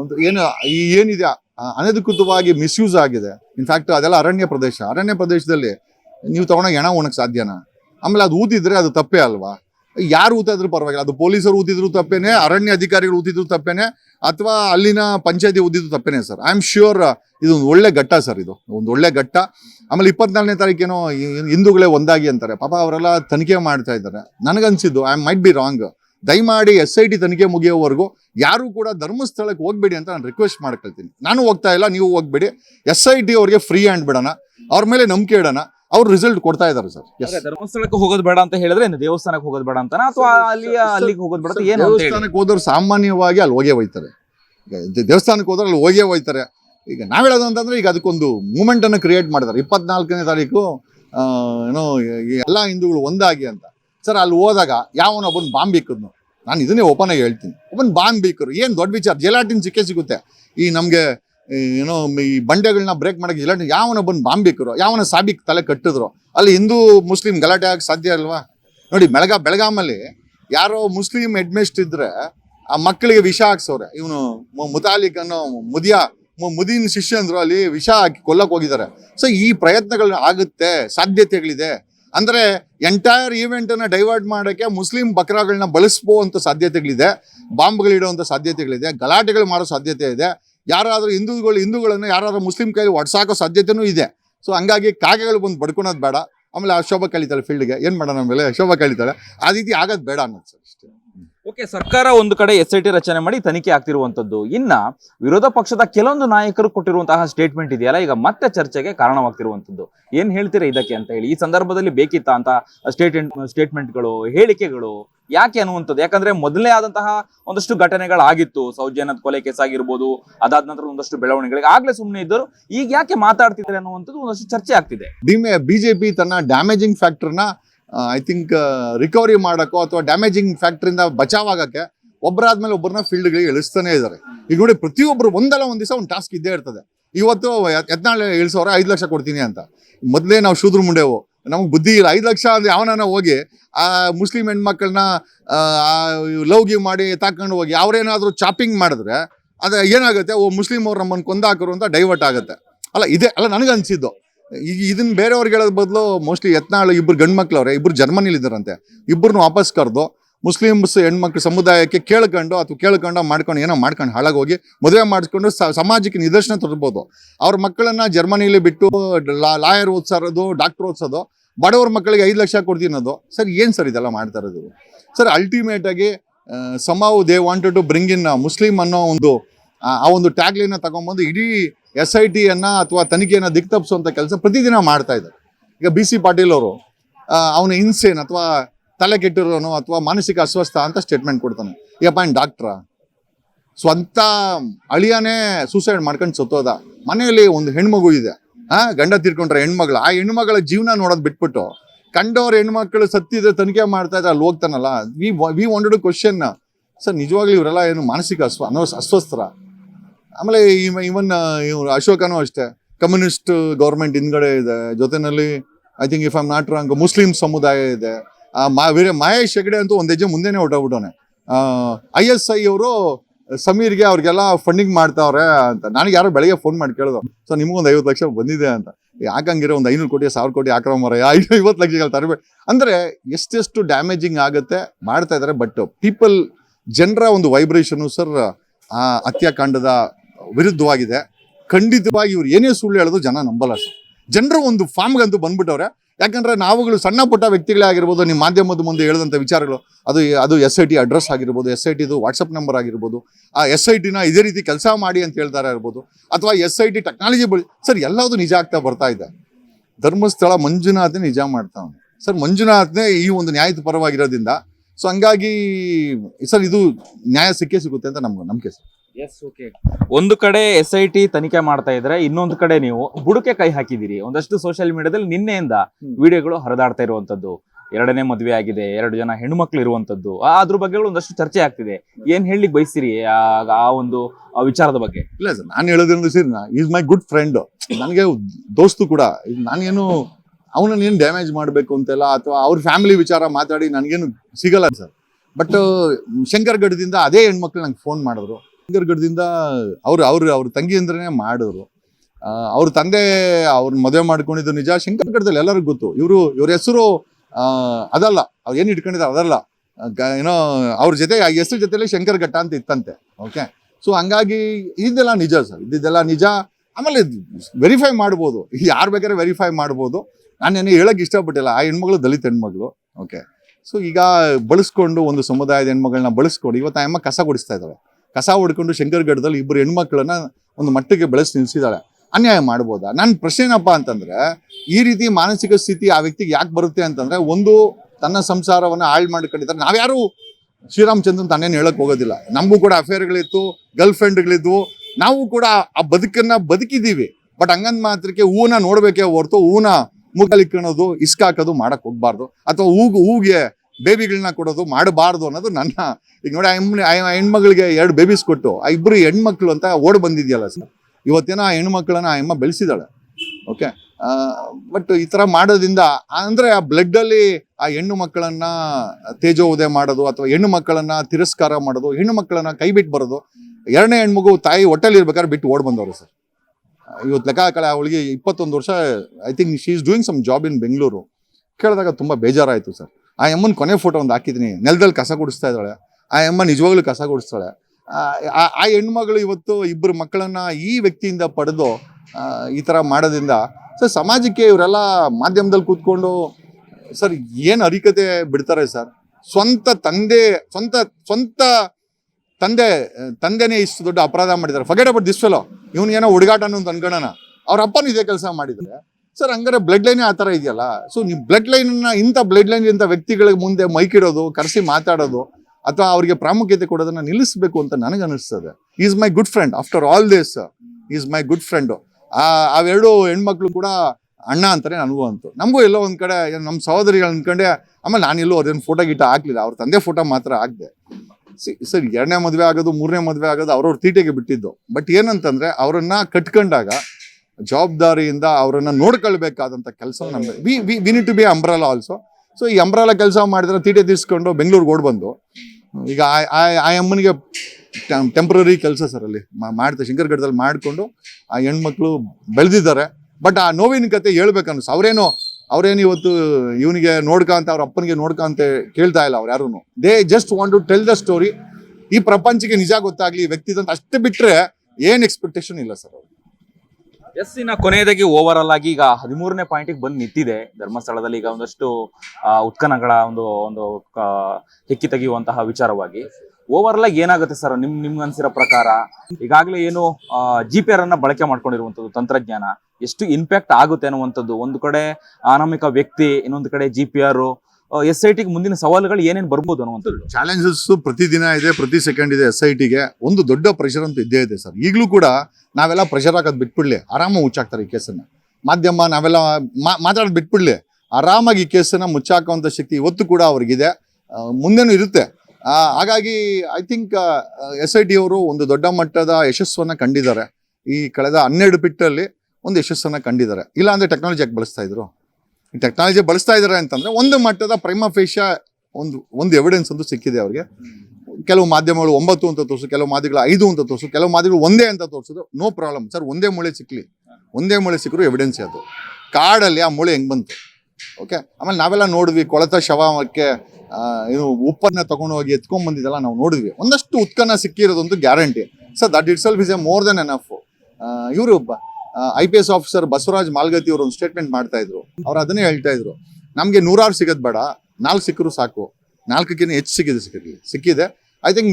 ಒಂದು ಏನು, ಈ ಏನಿದೆ ಅನಧಿಕೃತವಾಗಿ ಮಿಸ್ಯೂಸ್ ಆಗಿದೆ. ಇನ್ಫ್ಯಾಕ್ಟ್ ಅದೆಲ್ಲ ಅರಣ್ಯ ಪ್ರದೇಶ. ಅರಣ್ಯ ಪ್ರದೇಶದಲ್ಲಿ ನೀವು ತಗೊಂಡೋಗಿ ಹೆಣ ಒಣಕ್ಕೆ ಸಾಧ್ಯನಾ? ಆಮೇಲೆ ಅದು ಊದಿದ್ರೆ ಅದು ತಪ್ಪೇ ಅಲ್ವಾ? ಯಾರು ಊತಾದ್ರೂ ಪರವಾಗಿಲ್ಲ. ಅದು ಪೊಲೀಸರು ಊದಿದ್ರು ತಪ್ಪೇನೆ, ಅರಣ್ಯ ಅಧಿಕಾರಿಗಳು ಊದಿದ್ರು ತಪ್ಪೇನೆ, ಅಥವಾ ಅಲ್ಲಿನ ಪಂಚಾಯತಿ ಊದಿದ್ರು ತಪ್ಪೇನೆ ಸರ್. ಐ ಆಮ್ ಶ್ಯೂರ್ ಒಂದು ಒಳ್ಳೆ ಘಟ್ಟ ಸರ್ ಇದು. ಒಂದು ಒಳ್ಳೆ ಘಟ್ಟ. ಆಮೇಲೆ ಇಪ್ಪತ್ನಾಲ್ಕನೇ ತಾರೀಕೇನೋ ಹಿಂದೂಗಳೇ ಒಂದಾಗಿ ಅಂತಾರೆ. ಪಾಪ ಅವರೆಲ್ಲ ತನಿಖೆ ಮಾಡ್ತಾ ಇದ್ದಾರೆ. ನನಗನ್ಸಿದ್ದು ಐ ಮೈಟ್ ಬಿ ರಾಂಗ್ ದಯಮಾಡಿ ಎಸ್ ಐ ಟಿ ತನಿಖೆ ಮುಗಿಯೋವರೆಗೂ ಯಾರು ಕೂಡ ಧರ್ಮಸ್ಥಳಕ್ಕೆ ಹೋಗ್ಬೇಡಿ ಅಂತ ನಾನು ರಿಕ್ವೆಸ್ಟ್ ಮಾಡ್ಕೊಳ್ತೀನಿ. ನಾನು ಹೋಗ್ತಾ ಇಲ್ಲ, ನೀವು ಹೋಗ್ಬೇಡಿ. ಎಸ್ ಐ ಟಿ ಅವ್ರಿಗೆ ಫ್ರೀ ಹ್ಯಾಂಡ್ ಬಿಡೋಣ. ಅವ್ರ ಮೇಲೆ ನಂಬಿಕೆ ಇಡೋಣ. ಅವ್ರು ರಿಸಲ್ಟ್ ಕೊಡ್ತಾ ಇದ್ದಾರೆ ಸರ್. ಎಸ್ ಧರ್ಮಸ್ಥಳಕ್ಕೆ ಹೋಗೋದು ಬೇಡ ಅಂತ ಹೇಳಿದ್ರೆ ದೇವಸ್ಥಾನಕ್ಕೆ ಹೋಗೋದು ಬೇಡ ಅಂತನಾ ಅಥವಾ ಅಲ್ಲಿ ಅಲ್ಲಿಗೆ ಹೋಗೋದು ಬೇಡ ಅಂತ ಏನು ಅಂತ ಹೇಳಿ? ದೇವಸ್ಥಾನಕ್ಕೆ ಹೋದವ್ರು ಸಾಮಾನ್ಯವಾಗಿ ಅಲ್ಲಿ ಹೋಗೇ ಹೋಯ್ತಾರೆ. ಈಗ ದೇ- ದೇವಸ್ಥಾನಕ್ಕೆ ಹೋದ್ರೆ ಅಲ್ಲಿ ಹೋಗೇ ಹೋಯ್ತಾರೆ. ಈಗ ನಾವ್ ಹೇಳೋದು ಅಂತಂದ್ರೆ ಈಗ ಅದಕ್ಕೊಂದು ಮೂಮೆಂಟ್ ಅನ್ನು ಕ್ರಿಯೇಟ್ ಮಾಡಿದ್ದಾರೆ ಇಪ್ಪತ್ನಾಲ್ಕನೇ ತಾರೀಕು ಆ, ಏನೋ ಎಲ್ಲ ಹಿಂದೂಗಳು ಒಂದಾಗಿ ಅಂತ. ಸರ್ ಅಲ್ಲಿ ಹೋದಾಗ ಯಾವನೊಬ್ಬನ ಬಾಂಬ್ ಬೇಕದ್ನು ನಾನು ಇದನ್ನೇ ಓಪನ್ ಆಗಿ ಹೇಳ್ತೀನಿ. ಒಬ್ಬನ್ ಬಾಂಬ್ ಬೇಕರು ಏನ್ ದೊಡ್ಡ ವಿಚಾರ? ಜೆಲಾಟಿನ್ ಸಿಕ್ಕೇ ಸಿಗುತ್ತೆ. ಈ ನಮ್ಗೆ ಏನೋ ಈ ಬಂಡೆಗಳನ್ನ ಬ್ರೇಕ್ ಮಾಡಕ್ಕೆ ಇಲ್ಲ ಯಾವನ ಬಂದು ಬಾಂಬಿಕರು, ಯಾವನ ಸಾಬಿಕ್ ತಲೆ ಕಟ್ಟಿದ್ರು. ಅಲ್ಲಿ ಹಿಂದೂ ಮುಸ್ಲಿಂ ಗಲಾಟೆ ಆಗಕ್ಕೆ ಸಾಧ್ಯ ಅಲ್ವಾ ನೋಡಿ, ಬೆಳಗ, ಬೆಳಗಾಮಲ್ಲಿ ಯಾರೋ ಮುಸ್ಲಿಂ ಹೆಡ್ಮೆಸ್ಟ್ ಇದ್ರೆ ಆ ಮಕ್ಕಳಿಗೆ ವಿಷ ಹಾಕ್ಸವ್ರೆ. ಇವನು ಮುತಾಲಿಕ್ ಅನ್ನೋ ಮುದಿಯ ಮುದಿನ ಶಿಷ್ಯ ಶಿಷ್ಯಂದ್ರು ಅಲ್ಲಿ ವಿಷ ಹಾಕಿ ಕೊಲ್ಲಕ್ಕೆ ಹೋಗಿದ್ದಾರೆ. ಸೊ ಈ ಪ್ರಯತ್ನಗಳು ಆಗುತ್ತೆ, ಸಾಧ್ಯತೆಗಳಿದೆ. ಅಂದ್ರೆ ಎಂಟೈರ್ ಈವೆಂಟ್ ಅನ್ನ ಡೈವರ್ಟ್ ಮಾಡೋಕ್ಕೆ ಮುಸ್ಲಿಂ ಬಕ್ರಾಗಳನ್ನ ಬಳಸ್ಬೋವಂಥ ಸಾಧ್ಯತೆಗಳಿದೆ ಬಾಂಬ್ಗಳಿಡುವಂತ ಸಾಧ್ಯತೆಗಳಿದೆ, ಗಲಾಟೆಗಳು ಮಾಡೋ ಸಾಧ್ಯತೆ ಇದೆ. ಯಾರಾದ್ರೂ ಹಿಂದೂಗಳು, ಹಿಂದೂಗಳನ್ನು ಯಾರಾದರೂ ಮುಸ್ಲಿಂ ಕೈಲಿ ಒಡ್ಸಾಕೋ ಸಾಧ್ಯತೆನೂ ಇದೆ. ಸೊ ಹಂಗಾಗಿ ಕಾಗೆಗಳು ಬಂದು ಬಡ್ಕೊಳೋದು ಬೇಡ. ಆಮೇಲೆ ಆ ಶೋಭಾ ಫೀಲ್ಡ್ ಫೀಲ್ಡ್ಗೆ ಏನು ಮಾಡೋಣ ಆಮೇಲೆ ಶೋಭಾ ಕಳೀತಾಳೆ ಆ ರೀತಿ ಆಗೋದು ಬೇಡ ಅನ್ನೋದು ಸರ್ ಅಷ್ಟೇ. ಓಕೆ, ಸರ್ಕಾರ ಒಂದು ಕಡೆ ಎಸ್ ಐ ರಚನೆ ಮಾಡಿ ತನಿಖೆ ಆಗ್ತಿರುವಂತದ್ದು ಇನ್ನ ವಿರೋಧ ಪಕ್ಷದ ಕೆಲವೊಂದು ನಾಯಕರು ಕೊಟ್ಟಿರುವಂತಹ ಸ್ಟೇಟ್ಮೆಂಟ್ ಇದೆಯಲ್ಲ, ಈಗ ಮತ್ತೆ ಚರ್ಚೆಗೆ ಕಾರಣವಾಗ್ತಿರುವಂತದ್ದು ಏನ್ ಹೇಳ್ತೀರಾ ಇದಕ್ಕೆ ಅಂತ ಹೇಳಿ? ಈ ಸಂದರ್ಭದಲ್ಲಿ ಬೇಕಿತ್ತ ಅಂತ ಸ್ಟೇಟ್ಮೆಂಟ್ ಸ್ಟೇಟ್ಮೆಂಟ್ಗಳು ಹೇಳಿಕೆಗಳು, ಯಾಕೆ ಅನ್ನುವಂಥದ್ದು? ಯಾಕಂದ್ರೆ ಮೊದಲೇ ಆದಂತಹ ಒಂದಷ್ಟು ಘಟನೆಗಳಾಗಿತ್ತು. ಸೌಜನ್ಯದ ಕೊಲೆ ಕೇಸ್ ಆಗಿರ್ಬೋದು ಅದಾದ ನಂತರ ಒಂದಷ್ಟು ಬೆಳವಣಿಗೆಗಳಿಗೆ. ಆಗ್ಲೇ ಸುಮ್ಮನೆ ಇದ್ದರು. ಈಗ ಯಾಕೆ ಮಾತಾಡ್ತಿದ್ದಾರೆ ಅನ್ನುವಂಥದ್ದು ಒಂದಷ್ಟು ಚರ್ಚೆ ಆಗ್ತಿದೆ. ಬಿಜೆಪಿ ತನ್ನ ಡ್ಯಾಮೇಜಿಂಗ್ ಫ್ಯಾಕ್ಟರ್ನ ಐ ಥಿಂಕ್ ರಿಕವರಿ ಮಾಡೋಕ್ಕೋ ಅಥವಾ ಡ್ಯಾಮೇಜಿಂಗ್ ಫ್ಯಾಕ್ಟ್ರಿಂದ ಬಚಾವಾಗಕ್ಕೆ ಒಬ್ಬರಾದ್ಮೇಲೆ ಒಬ್ಬರನ್ನ ಫೀಲ್ಡ್ಗಳಿಗೆ ಇಳಿಸ್ತಾನೆ ಇದ್ದಾರೆ ಈಗ ನೋಡಿ ಪ್ರತಿಯೊಬ್ಬರು ಒಂದಲ್ಲ ಒಂದು ದಿವಸ ಒಂದು ಟಾಸ್ಕ್ ಇದ್ದೇ ಇರ್ತದೆ. ಇವತ್ತು ಯತ್ನಾಳ್ ಇಳಿಸೋರ ಐದು ಲಕ್ಷ ಕೊಡ್ತೀನಿ ಅಂತ. ಮೊದಲೇ ನಾವು ಶೂದ್ರ ಮುಂಡೆವು. ನಮಗೆ ಬುದ್ಧಿ ಇಲ್ಲ. ಐದು ಲಕ್ಷ ಅಂದರೆ ಯಾವನ ಹೋಗಿ ಆ ಮುಸ್ಲಿಂ ಹೆಣ್ಮಕ್ಳನ್ನ ಲವ್ ಗಿವ್ ಮಾಡಿ ತಾಕೊಂಡು ಹೋಗಿ ಅವ್ರೇನಾದ್ರೂ ಚಾಪಿಂಗ್ ಮಾಡಿದ್ರೆ ಅದು ಏನಾಗುತ್ತೆ? ಓ ಮುಸ್ಲಿಂ ಅವ್ರು ನಮ್ಮನ್ನು ಕೊಂದಾಕರು ಅಂತ ಡೈವರ್ಟ್ ಆಗುತ್ತೆ. ಅಲ್ಲ, ಇದೆ, ಅಲ್ಲ, ನನಗೆ ಅನ್ಸಿದ್ದು. ಈಗ ಇದನ್ನ ಬೇರೆಯವ್ರಿಗೆ ಹೇಳೋದ್ ಬದಲು ಮೋಸ್ಟ್ಲಿ ಯತ್ನಾಳು ಇಬ್ರು ಗಂಡು ಮಕ್ಳವ್ರೆ ಇಬ್ಬರು ಜರ್ಮನಿಲಿ ಇದ್ದರಂತೆ ಇಬ್ಬರನ್ನು ವಾಪಸ್ ಕರೆದು ಮುಸ್ಲಿಮ್ಸ್ ಹೆಣ್ಮಕ್ಳು ಸಮುದಾಯಕ್ಕೆ ಕೇಳ್ಕೊಂಡು ಅಥವಾ ಕೇಳ್ಕೊಂಡು ಮಾಡ್ಕೊಂಡು ಏನೋ ಮಾಡ್ಕೊಂಡು ಹಾಳಾಗೋಗಿ ಮದುವೆ ಮಾಡಿಸ್ಕೊಂಡು ಸಮಾಜಕ್ಕೆ ನಿದರ್ಶನ ತರ್ಬೋದು. ಅವ್ರ ಮಕ್ಕಳನ್ನ ಜರ್ಮನಿಲಿ ಬಿಟ್ಟು ಲಾಯರ್ ಓದ್ಸೋದು ಡಾಕ್ಟರ್ ಓದ್ಸೋದು, ಬಡವ್ರ ಮಕ್ಕಳಿಗೆ ಐದು ಲಕ್ಷ ಕೊಡ್ತೀನಿ ಅನ್ನೋದು. ಸರ್, ಏನು ಸರ್ ಇದೆಲ್ಲ ಮಾಡ್ತಾ ಇರೋದು? ಸರ್ ಅಲ್ಟಿಮೇಟ್ ಆಗಿ somehow they wanted to bring in Muslim ಅನ್ನೋ ಒಂದು, ಆ ಒಂದು ಟ್ಯಾಗ್ಲೈನ ತಗೊಂಬಂದು ಇಡೀ ಎಸ್ ಐ ಟಿಯನ್ನು ಅಥವಾ ತನಿಖೆಯನ್ನ ದಿಕ್ತಪ್ಪಿಸುವಂತ ಕೆಲಸ ಪ್ರತಿದಿನ ಮಾಡ್ತಾ ಇದ್ದಾರೆ. ಈಗ ಬಿ ಸಿ ಪಾಟೀಲ್ ಅವರು ಅವನ ಇನ್ಸೇನ್ ಅಥವಾ ತಲೆ ಕೆಟ್ಟಿರೋನು ಅಥವಾ ಮಾನಸಿಕ ಅಸ್ವಸ್ಥ ಅಂತ ಸ್ಟೇಟ್ಮೆಂಟ್ ಕೊಡ್ತಾನೆ. ಯಪ್ಪ ಏನು ಡಾಕ್ಟ್ರ ಸ್ವಂತ ಅಳಿಯನೇ ಸೂಸೈಡ್ ಮಾಡ್ಕೊಂಡು ಸತ್ತೋದ. ಮನೆಯಲ್ಲಿ ಒಂದು ಹೆಣ್ಮಗು ಇದೆ. ಆ, ಗಂಡ ತೀರ್ಕೊಂಡ್ರೆ ಹೆಣ್ಮಗಳು. ಆ ಹೆಣ್ಮಗಳ ಜೀವನ ನೋಡೋದು ಬಿಟ್ಬಿಟ್ಟು ಕಂಡವ್ರ ಹೆಣ್ಮಕ್ಳು ಸತ್ತಿದ್ರೆ ತನಿಖೆ ಮಾಡ್ತಾ ಇದ್ರೆ ಅಲ್ಲಿ ಹೋಗ್ತಾನಲ್ಲ? We we wanted question sir, ನಿಜವಾಗ್ಲೂ ಇವರೆಲ್ಲ ಏನು ಮಾನಸಿಕ ಅಸ್ವ ಅಸ್ವಸ್ಥರ? ಆಮೇಲೆ ಇವನ್ ಇವ್ರು ಅಶೋಕನೂ ಅಷ್ಟೇ. ಕಮ್ಯುನಿಸ್ಟ್ ಗೌರ್ಮೆಂಟ್ ಹಿಂದ್ಗಡೆ ಇದೆ. ಜೊತೆನಲ್ಲಿ I think if I'm not wrong Muslim ಸಮುದಾಯ ಇದೆ. ಆ, ಮಾ, ವೀರ ಮಹೇಶ್ ಹೆಗಡೆ ಅಂತೂ ಒಂದ್ ಹೆಜ್ಜೆ ಮುಂದೆನೆ ಹೊಟ್ಟೋಗ್ಬಿಟ್ಟವನೆ ಐ ಎಸ್ ಐ ಅವರು, ಸಮೀರ್ಗೆ ಅವ್ರಿಗೆಲ್ಲ ಫಂಡಿಂಗ್ ಮಾಡ್ತಾವ್ರೆ ಅಂತ. ನನಗೆ ಯಾರೋ ಬೆಳಗ್ಗೆ ಫೋನ್ ಮಾಡಿ ಕೇಳಿದ್ರು ಸೊ ನಿಮಗೊಂದು ಐವತ್ತು ಲಕ್ಷ ಬಂದಿದೆ ಅಂತ. ಯಾಕಂಗಿರೋ ಒಂದು ಐನೂರು ಕೋಟಿ, ಸಾವಿರ ಕೋಟಿ ಆಕ್ರಮ ಮರ ಐದು, ಐವತ್ತು ಲಕ್ಷಗಳು ತರಬೇಕು. ಅಂದ್ರೆ ಎಷ್ಟೆಷ್ಟು ಡ್ಯಾಮೇಜಿಂಗ್ ಆಗುತ್ತೆ ಮಾಡ್ತಾ ಇದ್ದಾರೆ ಬಟ್ ಪೀಪಲ್ ಜನರ ಒಂದು ವೈಬ್ರೇಷನು ಸರ್, ಆ ಹತ್ಯಾಕಾಂಡದ ವಿರುದ್ಧವಾಗಿದೆ. ಖಂಡಿತವಾಗಿ ಇವ್ರು ಏನೇ ಸುಳ್ಳು ಹೇಳೋದು ಜನ ನಂಬಲ್ಲ ಸರ್. ಜನರು ಒಂದು ಫಾರ್ಮ್ಗಂತೂ ಬಂದ್ಬಿಟ್ಟವ್ರೆ. ಯಾಕಂದ್ರೆ ನಾವುಗಳು ಸಣ್ಣ ಪುಟ್ಟ ವ್ಯಕ್ತಿಗಳೇ ಆಗಿರ್ಬೋದು, ನಿಮ್ಮ ಮಾಧ್ಯಮದ ಮುಂದೆ ಹೇಳಿದಂಥ ವಿಚಾರಗಳು, ಅದು ಅದು ಎಸ್ ಐ ಟಿ ಅಡ್ರೆಸ್ ಆಗಿರ್ಬೋದು ಎಸ್ ಐ ಟಿದು ವಾಟ್ಸಪ್ ನಂಬರ್ ಆಗಿರ್ಬೋದು, ಆ ಎಸ್ ಐ ಟಿನ ಇದೇ ರೀತಿ ಕೆಲಸ ಮಾಡಿ ಅಂತ ಹೇಳ್ತಾರೆ ಇರ್ಬೋದು, ಅಥವಾ ಎಸ್ ಐ ಟಿ ಟೆಕ್ನಾಲಜಿ ಬಳಿ ಸರ್, ಎಲ್ಲದೂ ನಿಜ ಆಗ್ತಾ ಬರ್ತಾ ಇದೆ. ಧರ್ಮಸ್ಥಳ ಮಂಜುನಾಥ್ ನಿಜ ಮಾಡ್ತಾವನು. ಸರ್, ಮಂಜುನಾಥ್ನೇ ಈ ಒಂದು ನ್ಯಾಯದ ಪರವಾಗಿರೋದ್ರಿಂದ, ಸೊ ಹಂಗಾಗಿ, ಸರ್, ಇದು ನ್ಯಾಯ ಸಿಕ್ಕೇ ಸಿಗುತ್ತೆ ಅಂತ ನಮ್ಗೆ ನಂಬಿಕೆ ಸರ್. ಒಂದು ಕಡೆ ಎಸ್ ಐ ಟಿ ತನಿಖೆ ಮಾಡ್ತಾ ಇದ್ರೆ ಇನ್ನೊಂದು ಕಡೆ ನೀವು ಬುಡಕೆ ಕೈ ಹಾಕಿದಿರಿ ಒಂದಷ್ಟು ಸೋಷಿಯಲ್ ಮೀಡಿಯಾದಲ್ಲಿ ನಿನ್ನೆಯಿಂದ. ವಿಡಿಯೋಗಳು ಹರಿದಾಡ್ತಾ ಇರುವಂತದ್ದು. ಎರಡನೇ ಮದುವೆ ಆಗಿದೆ ಎರಡು ಜನ ಹೆಣ್ಮಕ್ಳು ಇರುವಂತದ್ದು. ಆ- ಅದ್ರ ಬಗ್ಗೆ ಒಂದಷ್ಟು ಚರ್ಚೆ ಆಗ್ತಿದೆ. ಏನ್ ಹೇಳಲಿಕ್ಕೆ ಬಯಸ್ತೀರಿ ಆ ಆ ಒಂದು ವಿಚಾರದ ಬಗ್ಗೆ? ಇಲ್ಲ ಸರ್ ನಾನು ಹೇಳೋದ್ರಿಂದ sir is my good friend ನನಗೆ ದೋಸ್ತು ಕೂಡ. ನಾನೇನು ಅವನನ್ನ ಏನು ಡ್ಯಾಮೇಜ್ ಮಾಡಬೇಕು ಅಂತೆಲ್ಲ ಅಥವಾ ಅವ್ರ ಫ್ಯಾಮಿಲಿ ವಿಚಾರ ಮಾತಾಡಿ ನನಗೇನು ಸಿಗಲ್ಲ ಸರ್. ಬಟ್ ಶಂಕರ್ಗಢದಿಂದ ಅದೇ ಹೆಣ್ಮಕ್ಳು ನಂಗೆ ಫೋನ್ ಮಾಡಿದ್ರು. ಶಂಕರ್ಗಢದಿಂದ ಅವ್ರು ಅವ್ರು, ಅವ್ರ ತಂಗಿ ಅಂದ್ರೆ ಮಾಡಿದ್ರು ಅವ್ರ ತಂದೆ ಅವ್ರ ಮದುವೆ ಮಾಡ್ಕೊಂಡಿದ್ದು ನಿಜ. ಶಂಕರ್ಗಡದಲ್ಲಿ ಎಲ್ಲರಿಗೂ ಗೊತ್ತು. ಇವರು, ಇವ್ರ ಹೆಸರು ಅದಲ್ಲ. ಅವ್ರು ಏನು ಇಟ್ಕೊಂಡಿದ್ದಾರೆ ಅದಲ್ಲ. ಏನೋ ಅವ್ರ ಜೊತೆ, ಆ ಹೆಸರು ಜೊತೆಲಿ ಶಂಕರ್ಘಟ್ಟ ಅಂತ ಇತ್ತಂತೆ. ಓಕೆ? ಸೊ, ಹಂಗಾಗಿ ಇದೆಲ್ಲ ನಿಜ ಸರ್. ಇದೆಲ್ಲ ನಿಜ. ಆಮೇಲೆ ವೆರಿಫೈ ಮಾಡ್ಬೋದು. ಯಾರು ಬೇಕಾದ್ರೆ ವೆರಿಫೈ ಮಾಡ್ಬೋದು. ನಾನು ಏನು ಹೇಳಕ್ಕೆ ಇಷ್ಟಪಟ್ಟಿಲ್ಲ. ಆ ಹೆಣ್ಮಗಳು ದಲಿತ ಹೆಣ್ಮಗಳು. ಓಕೆ? ಸೊ, ಈಗ ಬಳಸ್ಕೊಂಡು ಒಂದು ಸಮುದಾಯದ ಹೆಣ್ಮಗಳನ್ನ ಬಳಸ್ಕೊಂಡು, ಇವತ್ತು ಆ ಅಮ್ಮ ಕಸ ಗುಡಿಸ್ತಾ ಇದ್ದಾಳೆ ಕಸ ಹೊಡ್ಕೊಂಡು ಶಂಕರ್ಗಢದಲ್ಲಿ ಇಬ್ಬರು ಹೆಣ್ಮಕ್ಳನ್ನ ಒಂದು ಮಟ್ಟಕ್ಕೆ ಬೆಳೆಸಿ ನಿಲ್ಸಿದಾಳೆ ಅನ್ಯಾಯ ಮಾಡ್ಬೋದಾ? ನನ್ನ ಪ್ರಶ್ನೆ ಏನಪ್ಪ ಅಂತಂದ್ರೆ, ಈ ರೀತಿ ಮಾನಸಿಕ ಸ್ಥಿತಿ ಆ ವ್ಯಕ್ತಿಗೆ ಯಾಕೆ ಬರುತ್ತೆ ಅಂತಂದ್ರೆ, ಒಂದು, ತನ್ನ ಸಂಸಾರವನ್ನ ಹಾಳು ಮಾಡ್ಕೊಂಡಿದ್ದಾರೆ. ನಾವ್ಯಾರು ಶ್ರೀರಾಮಚಂದ್ರನ್ ತಾನೇನು ಹೇಳಕ್ ಹೋಗೋದಿಲ್ಲ. ನಮಗೂ ಕೂಡ ಅಫೇರ್ಗಳಿತ್ತು ಗರ್ಲ್ ಫ್ರೆಂಡ್ಗಳಿದ್ವು ನಾವು ಕೂಡ ಆ ಬದುಕನ್ನ ಬದುಕಿದ್ದೀವಿ. ಬಟ್ ಹಂಗಂದ್ ಮಾತ್ರಕ್ಕೆ ಹೂನ ನೋಡ್ಬೇಕೇ ಹೊರತು ಹೂನ ಮುಗಲಿಕ್ಕಣೋದು ಇಸ್ಕಾಕೋದು ಮಾಡಕ್ ಹೋಗ್ಬಾರ್ದು. ಅಥವಾ ಹೂಗು, ಹೂಗೆ ಬೇಬಿಗಳನ್ನ ಕೊಡೋದು ಮಾಡಬಾರ್ದು ಅನ್ನೋದು ನನ್ನ, ಈಗ ನೋಡಿ ಹೆಣ್ಮಗಳಿಗೆ ಎರಡು ಬೇಬೀಸ್ ಕೊಟ್ಟು, ಆ ಇಬ್ಬರು ಹೆಣ್ಮಕ್ಳು ಅಂತ ಓಡ್ ಬಂದಿದ್ಯಲ್ಲ ಸರ್. ಇವತ್ತೇನೋ ಆ ಹೆಣ್ಮಕ್ಳನ್ನ ಆ ಅಮ್ಮ ಬೆಳೆಸಿದಾಳೆ. ಓಕೆ ಬಟ್ ಈ ತರ ಮಾಡೋದ್ರಿಂದ, ಅಂದ್ರೆ ಆ ಬ್ಲಡ್ ಅಲ್ಲಿ ಆ ಹೆಣ್ಣು ಮಕ್ಕಳನ್ನು ತೇಜೋವಧೆ ಮಾಡೋದು ಅಥವಾ ಹೆಣ್ಣು ಮಕ್ಕಳನ್ನು ತಿರಸ್ಕಾರ ಮಾಡೋದು, ಹೆಣ್ಣು ಮಕ್ಕಳನ್ನು ಕೈ ಬಿಟ್ಟು ಬರೋದು, ಎರಡನೇ ಹೆಣ್ಮಗು ತಾಯಿ ಹೊಟ್ಟೆಲಿ ಇರ್ಬೇಕಾದ್ರೆ ಬಿಟ್ಟು ಓಡ್ ಬಂದವರು ಸರ್. ಇವತ್ತು ಲೆಕ್ಕ ಹಾಕಳ ಅವಳಿಗೆ ಇಪ್ಪತ್ತೊಂದು ವರ್ಷ I think she is doing some job in Bengaluru ಕೇಳಿದಾಗ ತುಂಬ ಬೇಜಾರಾಯಿತು ಸರ್. ಆ ಅಮ್ಮನ ಕೊನೆ ಫೋಟೋ ಒಂದು ಹಾಕಿದ್ದೀನಿ ನೆಲದಲ್ಲಿ ಕಸ ಗುಡಿಸ್ತಾ ಇದ್ದಾಳೆ. ಆ ಅಮ್ಮ ನಿಜವಾಗ್ಲೂ ಕಸ ಗುಡಿಸ್ತಾಳೆ. ಆ, ಹೆಣ್ಮಗಳು ಇವತ್ತು ಇಬ್ಬರು ಮಕ್ಕಳನ್ನ ಈ ವ್ಯಕ್ತಿಯಿಂದ ಪಡೆದು ಈ ಥರ ಮಾಡೋದ್ರಿಂದ ಸರ್ ಸಮಾಜಕ್ಕೆ ಇವರೆಲ್ಲ ಮಾಧ್ಯಮದಲ್ಲಿ ಕೂತ್ಕೊಂಡು ಸರ್ ಏನು ಅರಿಕತೆ ಬಿಡ್ತಾರೆ ಸರ್? ಸ್ವಂತ ತಂದೆ ಸ್ವಂತ ಸ್ವಂತ ತಂದೆ ತಂದೆನೇ ಇಷ್ಟು ದೊಡ್ಡ ಅಪರಾಧ ಮಾಡಿದ್ದಾರೆ. ಫಗೆಟ್ ಅಬೌಟ್ ದಿಸ್ ಫೆಲೋ ಏನೋ ಹುಡುಗಾಟ ಅಂತ ಅನ್ಕೊಳ್ಳೋಣ ಅವ್ರ ಅಪ್ಪನೂ ಇದೇ ಕೆಲಸ ಮಾಡಿದ್ರೆ ಸರ್, ಹಂಗಾರೆ ಬ್ಲಡ್ ಲೈನ್ ಆ ಥರ ಇದೆಯಲ್ಲ? ಸೊ ನೀವು ಬ್ಲಡ್ ಲೈನನ್ನು ಇಂಥ ಬ್ಲಡ್ ಲೈನ್ ಇಂಥ ವ್ಯಕ್ತಿಗಳಿಗೆ ಮುಂದೆ ಮೈಕಿಡೋದು ಕರೆಸಿ ಮಾತಾಡೋದು, ಅಥವಾ ಅವರಿಗೆ ಪ್ರಾಮುಖ್ಯತೆ ಕೊಡೋದನ್ನ ನಿಲ್ಲಿಸಬೇಕು ಅಂತ ನನಗೆ ಅನಿಸ್ತದೆ is my good friend after all this is my good friend ಅವೆರಡು ಹೆಣ್ಮಕ್ಳು ಕೂಡ ಅಣ್ಣ ಅಂತಾನೆ ನನಗೂ ಅಂತು. ನಮಗೂ ಎಲ್ಲೋ ಒಂದು ಕಡೆ ನಮ್ಮ ಸಹೋದರಿಗಳು ಅಂದ್ಕೊಂಡೆ ಆಮೇಲೆ ನಾನೆಲ್ಲೂ ಅದೇನು ಫೋಟೋ ಗೀಟ ಹಾಕ್ಲಿಲ್ಲ. ಅವ್ರ ತಂದೆ ಫೋಟೋ ಮಾತ್ರ ಹಾಕ್ದೆ. ಸರ್, ಎರಡನೇ ಮದುವೆ ಆಗೋದು, ಮೂರನೇ ಮದುವೆ ಆಗೋದು ಅವ್ರವ್ರ ತೀಟೆಗೆ ಬಿಟ್ಟಿದ್ದು. ಬಟ್ ಏನಂತಂದ್ರೆ, ಅವರನ್ನು ಕಟ್ಕೊಂಡಾಗ ಜವಾಬ್ದಾರಿಯಿಂದ ಅವರನ್ನ ನೋಡ್ಕೊಳ್ಬೇಕಾದಂಥ ಕೆಲಸ ನಮ್ಮ we we need to be umbrella also so ಈ ಅಂಬ್ರಲ್ಲ ಕೆಲಸ ಮಾಡಿದ್ರೆ ತೀಟೆ ತೀರಿಸ್ಕೊಂಡು ಬೆಂಗಳೂರಿಗೆ ಓಡ್ ಬಂದು ಈಗ ಆ- ಅಮ್ಮನಿಗೆ ಟೆಂಪ್ರರಿ ಕೆಲಸ ಸರ್ ಅಲ್ಲಿ ಮಾಡ್ತಾರೆ ಮಾಡ್ತಾ ಶಂಕರಗಢದಲ್ಲಿ ಮಾಡಿಕೊಂಡು ಆ ಹೆಣ್ಮಕ್ಳು ಬೆಳೆದಿದ್ದಾರೆ. ಬಟ್ ಆ ನೋವಿನ ಕತೆ ಹೇಳ್ಬೇಕು ಅವರೇನು, ಅವ್ರೇನು ಇವತ್ತು ಇವನಿಗೆ ನೋಡ್ಕಂತ ಅವ್ರ ಅಪ್ಪನಿಗೆ ನೋಡ್ಕಂತ ಕೇಳ್ತಾ ಇಲ್ಲ ಅವ್ರು ಯಾರು they just want to tell the story ಈ ಪ್ರಪಂಚಕ್ಕೆ ನಿಜ ಗೊತ್ತಾಗ್ಲಿ ವ್ಯಕ್ತಿ ಅಂತ ಅಷ್ಟೇ ಬಿಟ್ರೆ ಏನ್ ಎಕ್ಸ್ಪೆಕ್ಟೇಷನ್ ಇಲ್ಲ ಸರ್ ಅವ್ರು ಎಸ್ ಇನ್ನ ಕೊನೆಯದಾಗಿ ಓವರ್ ಆಲ್ ಆಗಿ ಈಗ ಹದಿಮೂರನೇ ಪಾಯಿಂಟ್ ಬಂದು ನಿಂತಿದೆ. ಧರ್ಮಸ್ಥಳದಲ್ಲಿ ಈಗ ಒಂದಷ್ಟು ಉತ್ಖನಗಳ ಒಂದು ಒಂದು ಹೆಕ್ಕಿ ತೆಗೆಯುವಂತಹ ವಿಚಾರವಾಗಿ. ಓವರ್ ಆಲ್ ಆಗಿ ಏನಾಗುತ್ತೆ ಸರ್ ನಿಮ್, ನಿಮ್ಗೆ ಅನ್ಸಿರೋ ಪ್ರಕಾರ ಈಗಾಗಲೇ ಏನು ಜಿ ಪಿ ಆರ್ ಅನ್ನ ಬಳಕೆ ಮಾಡ್ಕೊಂಡಿರುವಂತದ್ದು ತಂತ್ರಜ್ಞಾನ ಎಷ್ಟು ಇಂಪ್ಯಾಕ್ಟ್ ಆಗುತ್ತೆ ಅನ್ನುವಂಥದ್ದು. ಒಂದು ಕಡೆ ಅನಾಮಿಕ ವ್ಯಕ್ತಿ, ಇನ್ನೊಂದು ಕಡೆ G P R S I ಟಿಗೆ ಮುಂದಿನ ಸವಾಲುಗಳು ಏನೇನು ಬರ್ಬೋದು ಅನ್ನುವಂಥದ್ದು. ಚಾಲೆಂಜಸ್ ಪ್ರತಿದಿನ ಇದೆ, ಪ್ರತಿ ಸೆಕೆಂಡ್ ಇದೆ ಎಸ್ ಐ ಟಿಗೆ ಒಂದು ದೊಡ್ಡ ಪ್ರೆಷರ್ ಅಂತ ಇದ್ದೇ ಇದೆ ಸರ್ ಈಗಲೂ ಕೂಡ ನಾವೆಲ್ಲ ಪ್ರೆಷರ್ ಹಾಕೋದು ಬಿಟ್ಬಿಡ್ಲಿ ಆರಾಮಾಗಿ ಮುಚ್ಚಾಕ್ತಾರೆ ಈ ಕೇಸನ್ನು. ಮಾಧ್ಯಮ ನಾವೆಲ್ಲ ಮಾತಾಡೋದು ಬಿಟ್ಬಿಡ್ಲಿ, ಆರಾಮಾಗಿ ಈ ಕೇಸನ್ನು ಮುಚ್ಚಾಕುವಂಥ ಶಕ್ತಿ ಇವತ್ತು ಕೂಡ ಅವ್ರಿಗಿದೆ. ಮುಂದೆನೂ ಇರುತ್ತೆ. ಹಾಗಾಗಿ I think S I T ಅವರು ಒಂದು ದೊಡ್ಡ ಮಟ್ಟದ ಯಶಸ್ಸನ್ನು ಕಂಡಿದ್ದಾರೆ. ಈ ಕಳೆದ ಹನ್ನೆರಡು ಪಿಟ್ಟಲ್ಲಿ ಒಂದು ಯಶಸ್ಸನ್ನು ಕಂಡಿದ್ದಾರೆ. ಇಲ್ಲಾಂದರೆ ಟೆಕ್ನಾಲಜಿ ಯಾಕೆ ಬಳಸ್ತಾ ಇದ್ರು? ಟೆಕ್ನಾಲಜಿ ಬಳಸ್ತಾ ಇದ್ದಾರೆ ಅಂತಂದರೆ ಒಂದು ಮಟ್ಟದ ಪ್ರೈಮಫೇಶ ಒಂದು ಒಂದು ಎವಿಡೆನ್ಸ್ ಅಂತೂ ಸಿಕ್ಕಿದೆ ಅವರಿಗೆ. ಕೆಲವು ಮಾಧ್ಯಮಗಳು ಒಂಬತ್ತು ಅಂತ ತೋರಿಸು, ಕೆಲವು ಮಾಧ್ಯಮಗಳು ಐದು ಅಂತ ತೋರಿಸು, ಕೆಲವು ಮಾಧ್ಯಮಗಳು ಒಂದೇ ಅಂತ ತೋರಿಸೋದು ನೋ ಪ್ರಾಬ್ಲಮ್ ಸರ್, ಒಂದೇ ಮೂಳೆ ಸಿಕ್ಕಲಿ ಒಂದೇ ಮೂಳೆ ಸಿಕ್ಕರು ಎವಿಡೆನ್ಸ್ ಅದು ಕಾಡಲ್ಲಿ ಆ ಮೂಳೆ ಹೆಂಗೆ ಬಂತು? ಓಕೆ ಆಮೇಲೆ ನಾವೆಲ್ಲ ನೋಡಿದ್ವಿ, ಕೊಳತ ಶವಕ್ಕೆ ಏನು ಉಪ್ಪನ್ನ ತಗೊಂಡು ಹೋಗಿ ಎತ್ಕೊಂಡ್ ಬಂದಿದ್ದೆಲ್ಲ ನಾವು ನೋಡಿದ್ವಿ. ಒಂದಷ್ಟು ಉತ್ಕನ್ನ ಸಿಕ್ಕಿರೋದಂತೂ guarantee sir that itself is a more than enough ಇವರು I P S officer Basavaraj Malgatti ಅವರು ಒಂದು ಸ್ಟೇಟ್ಮೆಂಟ್ ಮಾಡ್ತಾ ಇದ್ರು. ಅವ್ರು ಅದನ್ನೇ ಹೇಳ್ತಾ ಇದ್ರು. ನಮಗೆ ನೂರಾರು ಸಿಗೋದು ಬೇಡ, ನಾಲ್ಕು ಸಿಕ್ಕರು ಸಾಕು. ನಾಲ್ಕಕ್ಕಿಂತ ಹೆಚ್ಚು ಸಿಕ್ಕಿದೆ ಸಿಕ್ಕಿದೆ. ಸಿಕ್ಕಿದೆ I think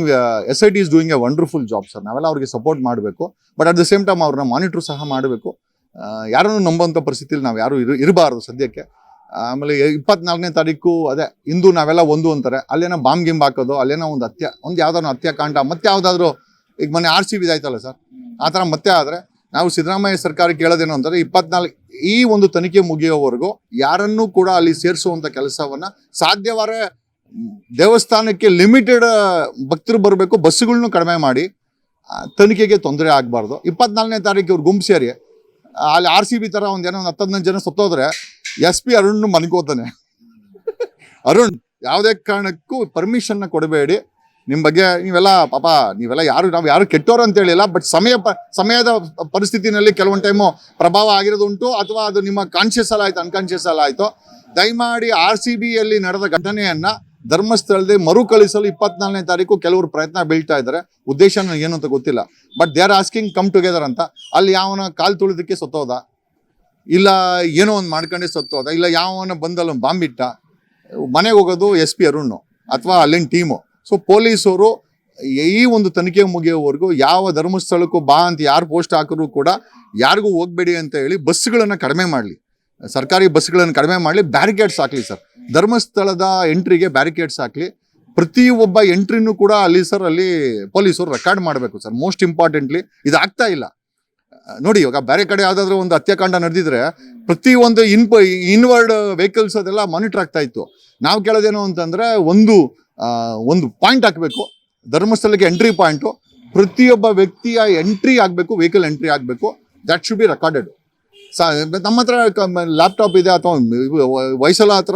S I T is doing a wonderful job sir ನಾವೆಲ್ಲ ಅವ್ರಿಗೆ ಸಪೋರ್ಟ್ ಮಾಡಬೇಕು. But at the same time ಅವ್ರನ್ನ ಮಾನಿಟ್ರ್ ಸಹ ಮಾಡಬೇಕು. ಯಾರನ್ನು ನಂಬುವಂಥ ಪರಿಸ್ಥಿತಿಲಿ ನಾವು ಯಾರು ಇರು, ಇರಬಾರ್ದು ಸದ್ಯಕ್ಕೆ. ಆಮೇಲೆ ಇಪ್ಪತ್ನಾಲ್ಕನೇ ತಾರೀಕು, ಅದೇ, ಇಂದು ನಾವೆಲ್ಲ ಒಂದು ಅಂತಾರೆ. ಅಲ್ಲೇನೋ ಬಾಂಬ್ ಗಿಂಬ್ ಹಾಕೋದು, ಅಲ್ಲೇನೋ ಒಂದು ಹತ್ಯೆ, ಒಂದು ಯಾವ್ದಾದ್ರು ಹತ್ಯಾಕಾಂಡ ಮತ್ತೆ ಯಾವುದಾದ್ರೂ ಈಗ ಮೊನ್ನೆ ಆರ್ ಸಿ ಬಿದಾಯ್ತಲ್ಲ ಸರ್ ಆ ಥರ ಮತ್ತೆ ಆದರೆ ನಾವು ಸಿದ್ದರಾಮಯ್ಯ ಸರ್ಕಾರ ಕೇಳೋದೇನು ಅಂದರೆ ಇಪ್ಪತ್ನಾಲ್ಕು ಈ ಒಂದು ತನಿಖೆ ಮುಗಿಯೋವರೆಗೂ ಯಾರನ್ನೂ ಕೂಡ ಅಲ್ಲಿ ಸೇರಿಸುವಂಥ ಕೆಲಸವನ್ನ ಸಾಧ್ಯವಾದ ದೇವಸ್ಥಾನಕ್ಕೆ ಲಿಮಿಟೆಡ್ ಭಕ್ತರು ಬರಬೇಕು ಬಸ್ಸುಗಳನ್ನು ಕಡಿಮೆ ಮಾಡಿ ತನಿಖೆಗೆ ತೊಂದರೆ ಆಗಬಾರ್ದು. ಇಪ್ಪತ್ನಾಲ್ಕನೇ ತಾರೀಕು ಇವ್ರು ಗುಂಪು ಸೇರಿ, ಅಲ್ಲಿ ಆರ್ ಸಿ ಬಿ ಥರ ಒಂದು ಏನೋ ಒಂದು ಹತ್ತೊಂದು ಜನ ಸತ್ತೋದ್ರೆ ಎಸ್ ಪಿ ಅರುಣ್ ಮನ್ಕೋತಾನೆ. ಅರುಣ್, ಯಾವುದೇ ಕಾರಣಕ್ಕೂ ಪರ್ಮಿಷನ್ನ ಕೊಡಬೇಡಿ. ನಿಮ್ ಬಗ್ಗೆ ನೀವೆಲ್ಲ ಪಾಪ, ನೀವೆಲ್ಲ ಯಾರು, ನಾವು ಯಾರು ಕೆಟ್ಟೋರು ಅಂತ ಹೇಳಿಲ್ಲ ಬಟ್ ಸಮಯ ಸಮಯದ ಪರಿಸ್ಥಿತಿನಲ್ಲಿ ಕೆಲವೊಂದು ಟೈಮು ಪ್ರಭಾವ ಆಗಿರೋದು ಉಂಟು, ಅಥವಾ ಅದು ನಿಮ್ಮ ಕಾನ್ಶಿಯಸ್ ಅಲ್ಲ ಆಯ್ತು ಅನ್ಕಾನ್ಶಿಯಸ್ ಅಲ್ಲ ಆಯ್ತು. ದಯಮಾಡಿ ಆರ್ ಸಿ ಬಿಯಲ್ಲಿ ನಡೆದ ಘಟನೆಯನ್ನ ಧರ್ಮಸ್ಥಳದಲ್ಲಿ ಮರುಕಳಿಸಲು ಇಪ್ಪತ್ನಾಲ್ಕನೇ ತಾರೀಕು ಕೆಲವರು ಪ್ರಯತ್ನ ಬೀಳ್ತಾ ಇದ್ದಾರೆ. ಉದ್ದೇಶ ಏನು ಅಂತ ಗೊತ್ತಿಲ್ಲ. But they are asking come together ಅಂತ. ಅಲ್ಲಿ ಯಾವನ ಕಾಲು ತುಳಿದಕ್ಕೆ ಸತ್ತೋದ? ಇಲ್ಲ, ಏನೋ ಒಂದು ಮಾಡ್ಕೊಂಡೆ ಸತ್ತೋದ? ಇಲ್ಲ, ಯಾವನ ಬಂದಲ್ಲ ಬಾಂಬಿಟ್ಟ ಮನೆಗೆ ಹೋಗೋದು ಎಸ್ ಪಿ ಅರುಣ್, ಅಥವಾ ಅಲ್ಲಿನ ಟೀಮು ಸೊ ಪೊಲೀಸರು ಈ ಒಂದು ತನಿಖೆ ಮುಗಿಯೋವರೆಗೂ ಯಾವ ಧರ್ಮಸ್ಥಳಕ್ಕೂ ಬಾ ಅಂತ ಯಾರು ಪೋಸ್ಟ್ ಹಾಕಿದ್ರು ಕೂಡ ಯಾರಿಗೂ ಹೋಗಬೇಡಿ ಅಂತ ಹೇಳಿ ಬಸ್ಗಳನ್ನು ಕಡಿಮೆ ಮಾಡಲಿ. ಸರ್ಕಾರಿ ಬಸ್ಗಳನ್ನು ಕಡಿಮೆ ಮಾಡಲಿ ಬ್ಯಾರಿಕೇಡ್ಸ್ ಹಾಕಲಿ ಸರ್ ಧರ್ಮಸ್ಥಳದ ಎಂಟ್ರಿಗೆ ಬ್ಯಾರಿಕೇಡ್ಸ್ ಹಾಕಲಿ. ಪ್ರತಿಯೊಬ್ಬ ಎಂಟ್ರಿನೂ ಕೂಡ ಅಲ್ಲಿ ಸರ್ ಅಲ್ಲಿ ಪೊಲೀಸರು ರೆಕಾರ್ಡ್ ಮಾಡಬೇಕು ಸರ್ ಮೋಸ್ಟ್ ಇಂಪಾರ್ಟೆಂಟ್ಲಿ ಇದು ಆಗ್ತಾ ಇಲ್ಲ. ನೋಡಿ, ಇವಾಗ ಬೇರೆ ಕಡೆ ಯಾವುದಾದ್ರೂ ಒಂದು ಹತ್ಯಾಕಾಂಡ ನಡೆದಿದ್ರೆ ಪ್ರತಿ ಒಂದು ಇನ್ಪ ಇನ್ವರ್ಡ್ ವೆಹಿಕಲ್ಸ್ ಅದೆಲ್ಲ ಮಾನಿಟರ್ ಆಗ್ತಾ ಇತ್ತು. ನಾವು ಕೇಳೋದೇನು ಅಂತಂದರೆ ಒಂದು ಒಂದು ಪಾಯಿಂಟ್ ಹಾಕಬೇಕು. ಧರ್ಮಸ್ಥಳಕ್ಕೆ ಎಂಟ್ರಿ ಪಾಯಿಂಟು ಪ್ರತಿಯೊಬ್ಬ ವ್ಯಕ್ತಿಯ ಎಂಟ್ರಿ ಆಗಬೇಕು ವೆಹಿಕಲ್ ಎಂಟ್ರಿ ಆಗಬೇಕು. ದಟ್ ಶುಡ್ ಬಿ ರೆಕಾರ್ಡೆಡ್ ನಮ್ಮ ಹತ್ರ ಲ್ಯಾಪ್ಟಾಪ್ ಇದೆ ಅಥವಾ ವಯಸ್ಸಲ್ಲ ಹತ್ರ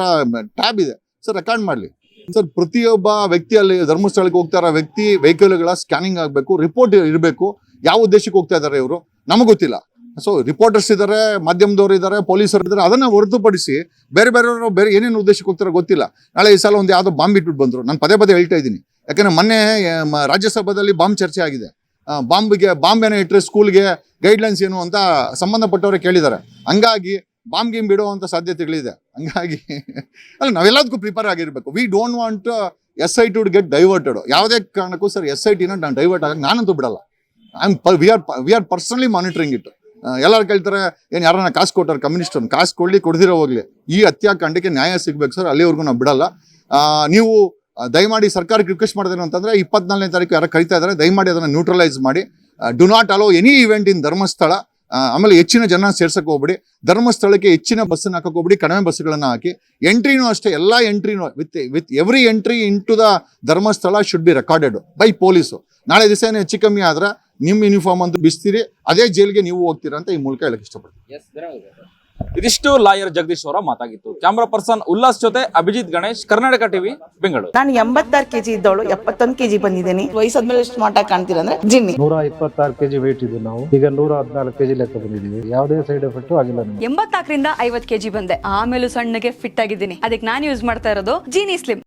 ಟ್ಯಾಬ್ ಇದೆ. ಸರ್ ರೆಕಾರ್ಡ್ ಮಾಡಲಿ. ಸರ್ ಪ್ರತಿಯೊಬ್ಬ ವ್ಯಕ್ತಿಯಲ್ಲಿ ಧರ್ಮಸ್ಥಳಕ್ಕೆ ಹೋಗ್ತಾ ಇರೋ ವ್ಯಕ್ತಿ ವೆಹಿಕಲ್ಗಳ ಸ್ಕ್ಯಾನಿಂಗ್ ಆಗಬೇಕು ರಿಪೋರ್ಟ್ ಇರಬೇಕು. ಯಾವ ಉದ್ದೇಶಕ್ಕೆ ಹೋಗ್ತಾ ಇದ್ದಾರೆ ಇವರು? ನಮಗೆ ಗೊತ್ತಿಲ್ಲ. ಸೊ ರಿಪೋರ್ಟರ್ಸ್ ಇದ್ದಾರೆ ಮಾಧ್ಯಮದವರು ಇದ್ದಾರೆ ಪೊಲೀಸರು ಇದ್ದಾರೆ ಅದನ್ನ ಹೊರತುಪಡಿಸಿ ಬೇರೆ ಬೇರೆಯವರು ಬೇರೆ ಏನೇನು ಉದ್ದೇಶಕ್ಕೆ ಹೋಗ್ತಾರೋ ಗೊತ್ತಿಲ್ಲ. ನಾಳೆ ಈ ಸಲ ಒಂದು ಯಾವುದೋ ಬಾಂಬ್ ಇಟ್ಬಿಟ್ಟು ಬಂದ್ರು. ನಾನು ಪದೇ ಪದೇ ಹೇಳ್ತಾ ಇದ್ದೀನಿ. ಯಾಕಂದ್ರೆ ಮೊನ್ನೆ ರಾಜ್ಯಸಭಾದಲ್ಲಿ ಬಾಂಬ್ ಚರ್ಚೆ ಆಗಿದೆ. ಬಾಂಬ್ಗೆ ಬಾಂಬ್ ಏನೋ ಇಟ್ಟರೆ ಸ್ಕೂಲ್ಗೆ ಗೈಡ್ಲೈನ್ಸ್ ಏನು ಅಂತ ಸಂಬಂಧಪಟ್ಟವರೇ ಕೇಳಿದ್ದಾರೆ. ಹಂಗಾಗಿ ಬಾಂಬ್ ಗೇಮ್ ಬಿಡುವಂತ ಸಾಧ್ಯತೆಗಳಿದೆ. ಹಂಗಾಗಿ ಅಲ್ಲ, ನಾವೆಲ್ಲದಕ್ಕೂ ಪ್ರಿಪೇರ್ ಆಗಿರ್ಬೇಕು. We don't want S I to get diverted ಯಾವುದೇ ಕಾರಣಕ್ಕೂ ಸರ್ ಎಸ್ ಐ ಟಿನ ನಾನು ಡೈವರ್ಟ್ ಆಗಕ್ಕೆ ನಾನಂತೂ ಬಿಡಲ್ಲ. I am we are we are personally monitoring it ಎಲ್ಲರೂ ಕೇಳ್ತಾರೆ, ಏನು ಯಾರನ್ನ ಕಾಸು ಕೊಟ್ಟಾರೆ ಕಮ್ಯುನಿಸ್ಟ್ ಕಾಸು ಕೊಡಲಿ, ಕೊಡ್ದಿರೋ ಹೋಗ್ಲಿ. ಈ ಹತ್ಯಾಕಾಂಡಕ್ಕೆ ನ್ಯಾಯ ಸಿಗ್ಬೇಕು ಸರ್, ಅಲ್ಲಿವರೆಗೂ ನಾವು ಬಿಡಲ್ಲ. ನೀವು ದಯಮಾಡಿ ಸರ್ಕಾರಕ್ಕೆ ರಿಕ್ವೆಸ್ಟ್ ಮಾಡಿದೇನು ಅಂತಂದ್ರೆ ಇಪ್ಪತ್ನಾಲ್ಕನೇ ತಾರೀಕು ಯಾರು ಕರಿತಾ ಇದ್ದಾರೆ, ದಯಮಾಡಿ ಅದನ್ನು ನ್ಯೂಟ್ರಲೈಸ್ ಮಾಡಿ. Do not allow any event in Dharmasthala. ಆಮೇಲೆ ಹೆಚ್ಚಿನ ಜನ ಸೇರ್ಸಕ್ಕೆ ಹೋಗ್ಬಿಡಿ. ಧರ್ಮಸ್ಥಳಕ್ಕೆ ಹೆಚ್ಚಿನ ಬಸ್ಸನ್ನು ಹಾಕಕ್ಕೆ ಹೋಗ್ಬಿಡಿ, ಕಡಿಮೆ ಬಸ್ಗಳನ್ನ ಹಾಕಿ. ಎಂಟ್ರಿನೂ ಅಷ್ಟೇ, ಎಲ್ಲ ಎಂಟ್ರಿನೂ with with every entry into the Dharmasthala should be recorded by police ನಾಳೆ ದಿವಸ ಏನು ಹೆಚ್ಚು ಕಮ್ಮಿ ಆದ್ರೆ ನಿಮ್ಮ ಯೂನಿಫಾರ್ಮ್ ಅಂತ ಬಿಸ್ತೀರಿ ಅದೇ ಜೈಲ್ಗೆ ನೀವು ಹೋಗ್ತೀರಾ ಅಂತ ಈ ಮೂಲಕ ಹೇಳಕ್ ಇಷ್ಟಪಡ್ತೀನಿ. ಇದಿಷ್ಟು ಲಾಯರ್ ಜಗದೀಶ್ ಅವರ ಮಾತಾಗಿತ್ತು. ಕ್ಯಾಮ್ರಾ ಪರ್ಸನ್ ಉಲ್ಲಾಸ್ ಜೊತೆ ಅಭಿಜಿತ್ ಗಣೇಶ್ ಕರ್ನಾಟಕ ಟಿವಿ ಬೆಂಗಳೂರು. ನಾನು ಎಂಬತ್ತಾರು ಕೆಜಿ ಇದ್ದವಳು ಎಪ್ಪತ್ತೊಂದು ಕೆಜಿ ಬಂದಿದ್ದೀನಿ. ವಯಸ್ಸಾದ್ಮೇಲೆ ಸ್ಮಾರ್ಟ್ ಆಗಿ ಕಾಣ್ತೀರ ಅಂದ್ರೆ ಜಿನ್ನಿ. ನೂರ ಇಪ್ಪತ್ತಾರು ಕೆಜಿ ವೇಟ್ ಇದ್ದು ನಾವು. ಈಗ ನೂರ ಹದಿನಾಲ್ಕು ಕೆಜಿ ಲೆಕ್ಕ ಬಂದಿದ್ದೀವಿ. ಯಾವುದೇ ಸೈಡ್ ಎಫೆಕ್ಟ್ ಆಗಿಲ್ಲ ಎಂಬತ್ನಾಲ್ಕರಿಂದ ಐವತ್ ಕೆಜಿ ಬಂದೆ. ಆಮೇಲೆ ಸಣ್ಣಗೆ ಫಿಟ್ ಆಗಿದ್ದೀನಿ. ಅದಕ್ಕೆ ನಾನು ಯೂಸ್ ಮಾಡ್ತಾ ಇರೋದು ಜೀನಿ ಸ್ಲಿಮ್